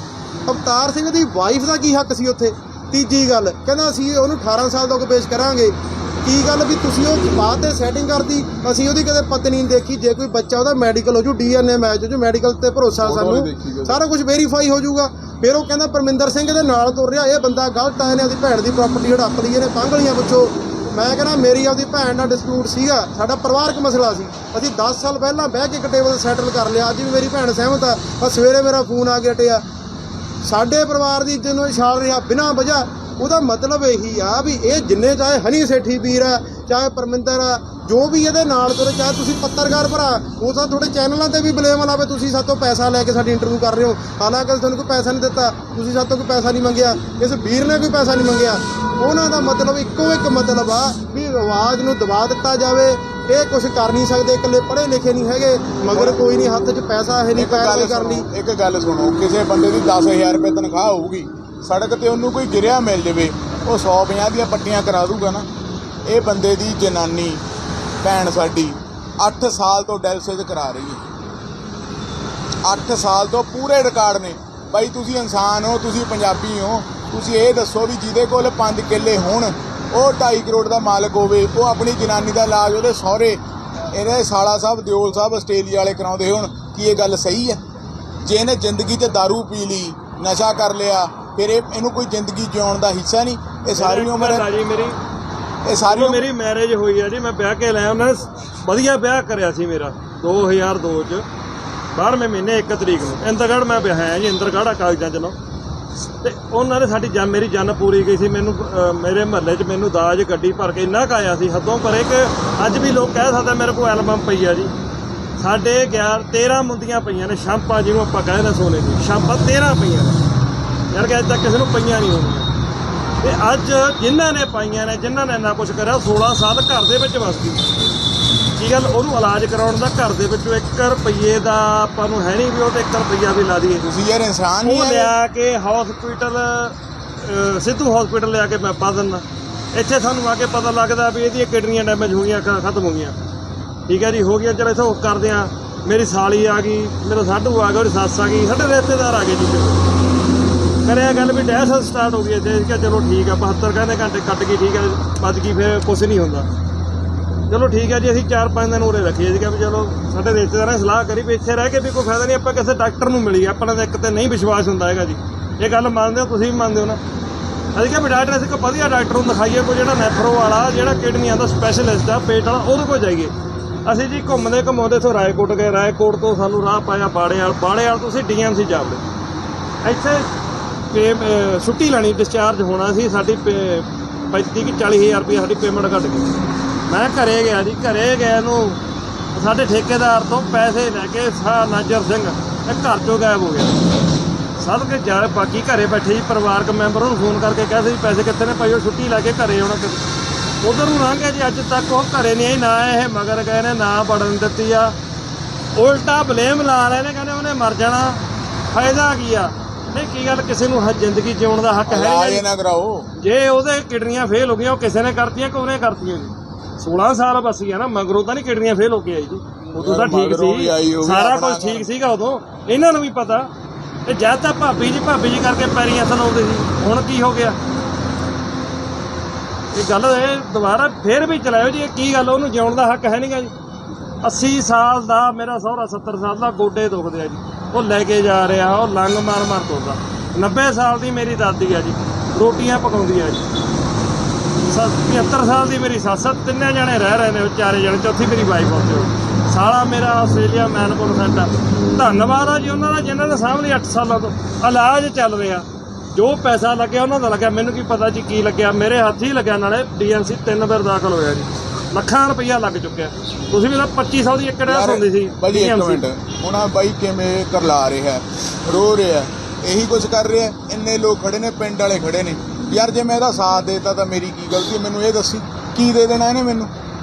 ਅਵਤਾਰ ਸਿੰਘ ਦੀ ਵਾਈਫ ਦਾ ਕੀ ਹੱਕ ਸੀ ਉੱਥੇ? ਤੀਜੀ ਗੱਲ ਕਹਿੰਦਾ ਅਸੀਂ ਉਹਨੂੰ 18 ਸਾਲ ਤੱਕ ਪੇਸ਼ ਕਰਾਂਗੇ। ਕੀ ਗੱਲ ਵੀ ਤੁਸੀਂ ਉਹ ਬਾਅਦ ਤੇ ਸੈਟਿੰਗ ਕਰਦੀ ਅਸੀਂ ਉਹਦੀ ਕਦੇ ਪਤਨੀ ਨਹੀਂ ਦੇਖੀ ਜੇ ਕੋਈ ਬੱਚਾ ਉਹਦਾ ਮੈਡੀਕਲ ਹੋ ਜੂ ਡੀਐਨਏ ਮੈਚ ਹੋ ਜੂ ਮੈਡੀਕਲ ਤੇ ਭਰੋਸਾ ਸਾਨੂੰ। ਸਾਰਾ ਕੁਝ ਵੈਰੀਫਾਈ ਹੋ ਜਾਊਗਾ ਫਿਰ ਉਹ ਕਹਿੰਦਾ ਪਰਮਿੰਦਰ ਸਿੰਘ ਦੇ ਨਾਲ ਤੁਰ ਰਿਹਾ ਇਹ ਬੰਦਾ ਗਲਤ ਆ ਇਹਨੇ ਉਹਦੀ ਭੈਣ ਦੀ ਪ੍ਰਾਪਰਟੀ ਹੜੱਪ ਲਈ ਇਹਨੇ ਪਾਂਗਲੀਆਂ ਪੁੱਛੋ। ਮੈਂ ਕਹਿੰਦਾ ਮੇਰੀ ਆਪਦੀ ਭੈਣ ਨਾਲ ਡਿਸਪਿਊਟ ਸੀਗਾ ਸਾਡਾ ਪਰਿਵਾਰਕ ਮਸਲਾ ਸੀ। ਅਸੀਂ 10 ਸਾਲ ਪਹਿਲਾਂ ਬਹਿ ਕੇ ਇੱਕ ਟੇਬਲ ਸੈਟਲ ਕਰ ਲਿਆ ਅੱਜ ਵੀ ਮੇਰੀ ਭੈਣ ਸਹਿਮਤ ਆ। ਪਰ ਸਵੇਰੇ ਮੇਰਾ ਫੋਨ ਆ ਗਿਆ ਟਿਆ ਸਾਡੇ ਪਰਿਵਾਰ ਦੀ ਇੱਜ਼ਤ ਨੂੰ ਇਸ਼ਾਰ ਰਿਹਾ ਬਿਨਾਂ ਵਜ੍ਹਾ, ਉਹਦਾ ਮਤਲਬ ਇਹੀ ਆ ਵੀ ਇਹ ਜਿੰਨੇ ਚਾਹੇ ਹਨੀ ਸੇਠੀ ਵੀਰ ਆ, ਚਾਹੇ ਪਰਮਿੰਦਰ ਆ, ਜੋ ਵੀ ਇਹਦੇ ਨਾਲ ਤੁਰੇ, ਚਾਹੇ ਤੁਸੀਂ ਪੱਤਰਕਾਰ ਭਰਾ, ਉਹ ਤਾਂ ਤੁਹਾਡੇ ਚੈਨਲਾਂ ਤੇ ਵੀ ਬਲੇਮ ਲਾਵੇ, ਤੁਸੀਂ ਸਾਤੋਂ ਪੈਸਾ ਲੈ ਕੇ ਸਾਡੀ ਇੰਟਰਵਿਊ ਕਰ ਰਹੇ ਹੋ। ਹਾਲਾਂਕਿ ਤੁਹਾਨੂੰ ਕੋਈ ਪੈਸਾ ਨਹੀਂ ਦਿੱਤਾ, ਤੁਸੀਂ ਸਾਤੋਂ ਕੋਈ ਪੈਸਾ ਨਹੀਂ ਮੰਗਿਆ, ਇਸ ਵੀਰ ਨੇ ਕੋਈ ਪੈਸਾ ਨਹੀਂ ਮੰਗਿਆ। ਉਹਨਾਂ ਦਾ ਮਤਲਬ ਇੱਕੋ ਇੱਕ ਮਤਲਬ ਆ ਵੀ ਆਵਾਜ਼ ਨੂੰ ਦਬਾ ਦਿੱਤਾ ਜਾਵੇ ਇਹ ਕੁਝ ਕਰ ਨਹੀਂ ਸਕਦੇ ਇਕੱਲੇ ਪੜ੍ਹੇ ਲਿਖੇ ਨਹੀਂ ਹੈਗੇ ਮਗਰ ਕੋਈ ਨਹੀਂ ਹੱਥ 'ਚ ਪੈਸਾ ਹੈ ਨਹੀਂ ਪੈਰਵਾਈ ਕਰਨ ਲਈ ਇੱਕ ਗੱਲ ਸੁਣੋ ਕਿਸੇ ਬੰਦੇ ਦੀ 10000 ਰੁਪਏ ਤਨਖਾਹ ਹੋਊਗੀ ਸੜਕ ਤੇ ਉਹਨੂੰ ਕੋਈ ਗਿਰਿਆ ਮਿਲ ਜਾਵੇ ਉਹ 150 ਦੀਆਂ ਪੱਟੀਆਂ ਕਰਾ ਦੂਗਾ ਨਾ। ਇਹ ਬੰਦੇ ਦੀ ਜਨਾਨੀ ਭੈਣ ਸਾਡੀ 8 ਸਾਲ ਤੋਂ ਡੈਲਸਿਸ ਕਰਾ ਰਹੀ ਹੈ। 8 ਸਾਲ ਤੋਂ ਪੂਰੇ ਰਿਕਾਰਡ ਨੇ। ਬਾਈ ਤੁਸੀਂ ਇਨਸਾਨ ਹੋ ਤੁਸੀਂ ਪੰਜਾਬੀ ਹੋ ਤੁਸੀਂ ਇਹ ਦੱਸੋ ਵੀ ਜਿਹਦੇ ਕੋਲ 5 ਕਿੱਲੇ ਹੋਣ ਉਹ 2.5 ਕਰੋੜ ਦਾ ਮਾਲਕ ਹੋਵੇ ਉਹ ਆਪਣੀ ਜਨਾਨੀ ਦਾ ਇਲਾਜ ਉਹਦੇ ਸਹੁਰੇ ਇਹਦੇ ਸਾਲਾ ਸਾਹਿਬ ਦਿਓਲ ਸਾਹਿਬ ਆਸਟ੍ਰੇਲੀਆ ਵਾਲੇ ਕਰਾਉਂਦੇ ਹੋਣ ਕੀ ਇਹ ਗੱਲ ਸਹੀ ਹੈ? ਜੇ ਇਹਨੇ ਜ਼ਿੰਦਗੀ 'ਚ दारू ਪੀ ਲਈ ਨਸ਼ਾ ਕਰ ਲਿਆ ਫਿਰ ਇਹ ਇਹਨੂੰ ਕੋਈ ਜ਼ਿੰਦਗੀ ਜਿਉਣ ਦਾ ਹਿੱਸਾ ਨਹੀਂ? ਇਹ ਸਾਰੀ ਉਮਰ ਜੀ ਮੇਰੀ ਇਹ ਸਾਰੀ ਮੇਰੀ ਮੈਰਿਜ ਹੋਈ ਆ ਜੀ ਮੈਂ ਵਿਆਹ ਕੇ ਲਿਆ ਉਹਨਾਂ ਨੇ ਵਧੀਆ ਵਿਆਹ ਕਰਿਆ ਸੀ ਮੇਰਾ 2002 ਚ 12ਵੇਂ ਮਹੀਨੇ 1 ਤਰੀਕ ਨੂੰ। ਇੰਦਰਗੜ੍ਹ ਮੈਂ ਵਿਆਹਿਆ ਜੀ ਇੰਦਰਗੜ੍ਹ ਆ ਕਾਗਜ਼ਾਂ ਚ ਲੋ ਤੇ ਉਹਨਾਂ ਨੇ ਸਾਡੀ ਜਨ ਮੇਰੀ ਜਨ ਪੂਰੀ ਗਈ ਸੀ ਮੈਨੂੰ ਅਹ, ਮੇਰੇ ਮਹੱਲੇ 'ਚ ਮੈਨੂੰ ਦਾਜ ਗੱਡੀ ਭਰ ਕੇ ਇੰਨਾ ਕਾਇਆ ਸੀ ਹੱਦੋਂ ਪਰੇ ਕਿ ਅੱਜ ਵੀ ਲੋਕ ਕਹਿ ਸਕਦੇ ਮੇਰੇ ਕੋਲ ਐਲਬਮ ਪਈ ਆ ਜੀ। ਸਾਡੇ 11 13 ਮੁੰਦੀਆਂ ਪਈਆਂ ਨੇ ਸ਼ਾਂਪਾਂ ਜਿਹਨੂੰ ਆਪਾਂ ਕਹਿੰਦੇ ਨੇ ਸੋਨੇ ਦੀ ਸ਼ਾਂਪਾਂ 13 ਪਈਆਂ ਨੇ। ਯਾਰ ਕਿ ਅੱਜ ਤੱਕ ਕਿਸੇ ਨੂੰ ਪਈਆਂ ਨਹੀਂ ਹੋਣੀਆਂ। ਤੇ ਅੱਜ ਜਿਨ੍ਹਾਂ ਨੇ ਪਾਈਆਂ ਨੇ ਜਿਨ੍ਹਾਂ ਨੇ ਇੰਨਾ ਕੁਛ ਕਰਿਆ 16 ਸਾਲ ਘਰ ਦੇ ਵਿੱਚ ਵਸਦੀ। ਕੀ ਗੱਲ ਉਹਨੂੰ ਇਲਾਜ ਕਰਾਉਣ ਦਾ ਘਰ ਦੇ ਵਿੱਚੋਂ 1 ਰੁਪਏ ਦਾ ਆਪਾਂ ਨੂੰ ਹੈ ਨਹੀਂ ਵੀ ਉਹ ਤੇ 1 ਰੁਪਿਆ ਵੀ ਲਾ ਦਈਏ। ਤੁਸੀਂ ਯਾਰ ਇਨਸਾਨ ਨਹੀਂ ਉਹ ਹੈ ਲਿਆ ਕੇ ਹਸਪੀਟਲ ਸਿੱਧੂ ਹਸਪੀਟਲ ਲਿਆ ਕੇ ਮੈਂ ਪਾ ਦਿੰਦਾ। ਇੱਥੇ ਸਾਨੂੰ ਆ ਕੇ ਪਤਾ ਲੱਗਦਾ ਵੀ ਇਹਦੀਆਂ ਕਿਡਨੀਆਂ ਡੈਮੇਜ ਹੋ ਗਈਆਂ ਖਤਮ ਹੋ ਗਈਆਂ। ਠੀਕ ਹੈ ਜੀ ਹੋ ਗਈਆਂ ਚਲੋ ਇੱਥੋਂ ਕਰਦੇ ਆ ਮੇਰੀ ਸਾਲੀ ਆ ਗਈ ਮੇਰਾ ਸਾਡੂ ਆ ਗਿਆ ਉਹਦੀ ਸੱਸ ਆ ਗਈ ਸਾਡੇ ਰਿਸ਼ਤੇਦਾਰ ਆ ਗਏ ਜੀ। ਕਰਿਆ ਗੱਲ ਵੀ ਡੈਸ ਸਟਾਰਟ ਹੋ ਗਈ ਇੱਥੇ। ਕਿ ਚਲੋ ਠੀਕ ਆ 72 ਕਹਿੰਦੇ ਘੰਟੇ ਕੱਟ ਗਈ ਠੀਕ ਹੈ ਵੱਜ ਗਈ ਫਿਰ ਕੁਝ ਨਹੀਂ ਹੁੰਦਾ। ਚਲੋ ਠੀਕ ਹੈ ਜੀ, ਅਸੀਂ 4-5 ਦਿਨ ਉਰੇ ਰੱਖੀਏ ਸੀਗਾ ਵੀ ਚਲੋ ਸਾਡੇ ਰਿਸ਼ਤੇਦਾਰਾਂ ਨੇ ਸਲਾਹ ਕਰੀ, ਵੀ ਇੱਥੇ ਰਹਿ ਕੇ ਵੀ ਕੋਈ ਫਾਇਦਾ ਨਹੀਂ, ਆਪਾਂ ਕਿਸੇ ਡਾਕਟਰ ਨੂੰ ਮਿਲੀਏ, ਆਪਣਾ ਤਾਂ ਇੱਕ ਤੇ ਨਹੀਂ ਵਿਸ਼ਵਾਸ ਹੁੰਦਾ ਹੈਗਾ ਜੀ। ਇਹ ਗੱਲ ਮੰਨਦੇ ਹੋ, ਤੁਸੀਂ ਵੀ ਮੰਨਦੇ ਹੋ ਨਾ। ਅਸੀਂ ਕਿਹਾ ਵੀ ਡਾਕਟਰ, ਅਸੀਂ ਕੋਈ ਵਧੀਆ ਡਾਕਟਰ ਨੂੰ ਦਿਖਾਈਏ, ਕੋਈ ਜਿਹੜਾ ਨੈਫਰੋ ਵਾਲਾ, ਜਿਹੜਾ ਕਿਡਨੀਆਂ ਦਾ ਸਪੈਸ਼ਲਿਸਟ ਆ, ਪੇਟ ਵਾਲਾ, ਉਹਦੇ ਕੋਲ ਜਾਈਏ। ਅਸੀਂ ਜੀ ਘੁੰਮਦੇ ਘੁੰਮਾਉਂਦੇ ਤੋਂ ਰਾਏਕੋਟ ਗਏ, ਰਾਏਕੋਟ ਤੋਂ ਸਾਨੂੰ ਰਾਹ ਪਾਇਆ ਬਾੜੇ ਬਾੜੇਵਾਲ ਬਾੜੇਵਾਲ ਤੋਂ ਅਸੀਂ ਡੀਐਮਸੀ ਜਾਵੜੇ ਇੱਥੇ ਪੇ ਛੁੱਟੀ ਲੈਣੀ ਡਿਸਚਾਰਜ ਹੋਣਾ ਸੀ, ਸਾਡੀ 35 ਕਿ 40000 ਰੁਪਏ ਸਾਡੀ ਪੇਮੈਂਟ ਘਟ ਗਈ। ਮੈਂ ਘਰੇ ਗਿਆ ਜੀ ਘਰੇ ਗਿਆ ਨੂੰ ਸਾਡੇ ਠੇਕੇਦਾਰ ਤੋਂ ਪੈਸੇ ਲੈ ਕੇ ਸਾ ਨਾਜਰ ਸਿੰਘ ਇਹ ਘਰ ਚੋਂ ਗਾਇਬ ਹੋ ਗਿਆ। ਸਭ ਕੇ ਜਾ ਬਾਕੀ ਘਰੇ ਬੈਠੇ ਜੀ ਪਰਿਵਾਰਕ ਮੈਂਬਰ ਨੂੰ ਫੋਨ ਕਰਕੇ ਕਹਿੰਦੇ ਵੀ ਪੈਸੇ ਕਿੱਥੇ ਨੇ ਭਾਈ ਉਹ ਛੁੱਟੀ ਲੈ ਕੇ ਘਰੇ ਆਉਣਾ ਉਧਰ ਨੂੰ ਲੰਘ ਗਿਆ ਜੀ ਅੱਜ ਤੱਕ ਉਹ ਘਰੇ ਨਹੀਂ ਆਈ ਨਾ ਇਹ ਮਗਰ ਗਏ ਨੇ ਨਾ ਵੜਨ ਦਿੱਤੀ ਆ। ਉਲਟਾ ਬਲੇਮ ਲਾ ਰਹੇ ਨੇ ਕਹਿੰਦੇ ਉਹਨੇ ਮਰ ਜਾਣਾ। ਫਾਇਦਾ ਕੀ ਆ? ਨਹੀਂ ਕੀ ਗੱਲ ਕਿਸੇ ਨੂੰ ਹ- ਜ਼ਿੰਦਗੀ ਜਿਉਣ ਦਾ ਹੱਕ ਹੈ ਇਲਾਜ ਨਹੀਂ ਇਹ ਨਾ ਕਰਾਓ। ਜੇ ਉਹਦੇ ਕਿਡਨੀਆਂ ਫੇਲ ਹੋ ਗਈਆਂ ਉਹ ਕਿਸੇ ਨੇ ਕਰਤੀਆਂ ਕਿ ਉਹਨੇ ਕਰਤੀਆਂ ਜੀ? 16 ਸਾਲ ਬਸੀ ਆ ਨਾ ਮਗਰੋਂ ਤਾਂ ਨਹੀਂ ਕਿਡਨੀਆਂ ਫੇਲ ਹੋ ਕੇ ਆਈ ਜੀ। ਉਦੋਂ ਤਾਂ ਠੀਕ ਮਗਰੋਂ ਵੀ ਆਈ ਸੀ ਹੋਊਗੀ, ਸਾਰਾ ਆਪਣਾ ਕੁਝ ਠੀਕ ਸੀਗਾ ਉਦੋਂ ਇਹਨਾਂ ਨੂੰ ਵੀ ਪਤਾ। ਇਹ ਜਦ ਤਾਂ ਭਾਬੀ ਜੀ ਭਾਬੀ ਜੀ ਕਰਕੇ ਪੈਰੀਂ ਹੱਥ ਲਾਉਂਦੇ ਸੀ ਹੁਣ ਕੀ ਹੋ ਗਿਆ? ਇਹ ਗੱਲ ਇਹ ਦੁਬਾਰਾ ਫੇਰ ਵੀ ਚਲਾਇਓ ਜੀ ਇਹ ਕੀ ਗੱਲ ਉਹਨੂੰ ਜਿਉਣ ਦਾ ਹੱਕ ਹੈ ਨਹੀਂਗਾ ਜੀ। 80 ਸਾਲ ਦਾ ਮੇਰਾ ਸਹੁਰਾ 70 ਸਾਲ ਦਾ ਗੋਡੇ ਦੁਖਦੇ ਆ ਜੀ। ਉਹ ਲੈ ਕੇ ਜਾ ਰਿਹਾ ਉਹ ਲੰਗ ਮਾਰ ਮਾਰ ਤੁਰਦਾ। 90 ਸਾਲ ਦੀ ਮੇਰੀ ਦਾਦੀ ਆ ਜੀ ਰੋਟੀਆਂ ਪਕਾਉਂਦੀ ਆ ਜੀ। 75 ਸਾਲ ਦੀ ਮੇਰੀ ਸੱਸ ਤਿੰਨੇ ਜਣੇ ਰਹਿ ਰਹੇ ਨੇ ਚਾਰੇ ਜਣੇ ਚੌਥੀ ਮੇਰੀ ਵਾਈਫ ਉੱਥੇ ਉਹ। ਸਾਲਾ ਮੇਰਾ ਆਸਟ੍ਰੇਲੀਆ ਮੈਲਬੌਰਨ ਸੈੱਟ ਆ। ਧੰਨਵਾਦ ਆ ਜੀ ਉਹਨਾਂ ਦਾ ਜਿਨ੍ਹਾਂ ਦੇ ਸਾਹਮਣੇ 8 ਸਾਲਾਂ ਤੋਂ ਇਲਾਜ ਚੱਲ ਰਿਹਾ। ਜੋ ਪੈਸਾ ਲੱਗਿਆ ਉਹਨਾਂ ਦਾ ਲੱਗਿਆ। ਮੈਨੂੰ ਕੀ ਪਤਾ ਜੀ ਕੀ ਲੱਗਿਆ? ਮੇਰੇ ਹੱਥ ਹੀ ਲੱਗਿਆ ਨਾਲੇ ਡੀਐਨਸੀ ਤਿੰਨ ਵਾਰ ਦਾਖਲ ਹੋਇਆ ਜੀ। ਲੱਖਾਂ ਰੁਪਈਆ ਲੱਗ ਚੁੱਕਿਆ। ਤੁਸੀਂ ਵੀ ਤਾਂ 2500 ਦੀ ਇੱਕ ਡਰੈਸ ਹੁੰਦੀ ਸੀ ਇੱਕ ਮਿੰਟ। ਹੁਣ ਆ ਬਾਈ ਕਿਵੇਂ ਕਰਲਾ ਰਿਹਾ ਰੋ ਰਿਹਾ ਇਹੀ ਕੁਝ ਕਰ ਰਿਹਾ। ਇੰਨੇ ਲੋਕ ਖੜੇ ਨੇ ਪਿੰਡ ਵਾਲੇ ਖੜੇ ਨੇ। ਯਾਰ ਜੇ ਮੈਂ ਇਹਦਾ ਸਾਥ ਦੇਤਾ ਤਾਂ ਮੇਰੀ ਕੀ ਗਲਤੀ ਮੈਨੂੰ ਇਹ ਦੱਸੀ, ਕੀ ਦੇ ਦੇਣਾ ਇਹਨੇ ਮੈਨੂੰ?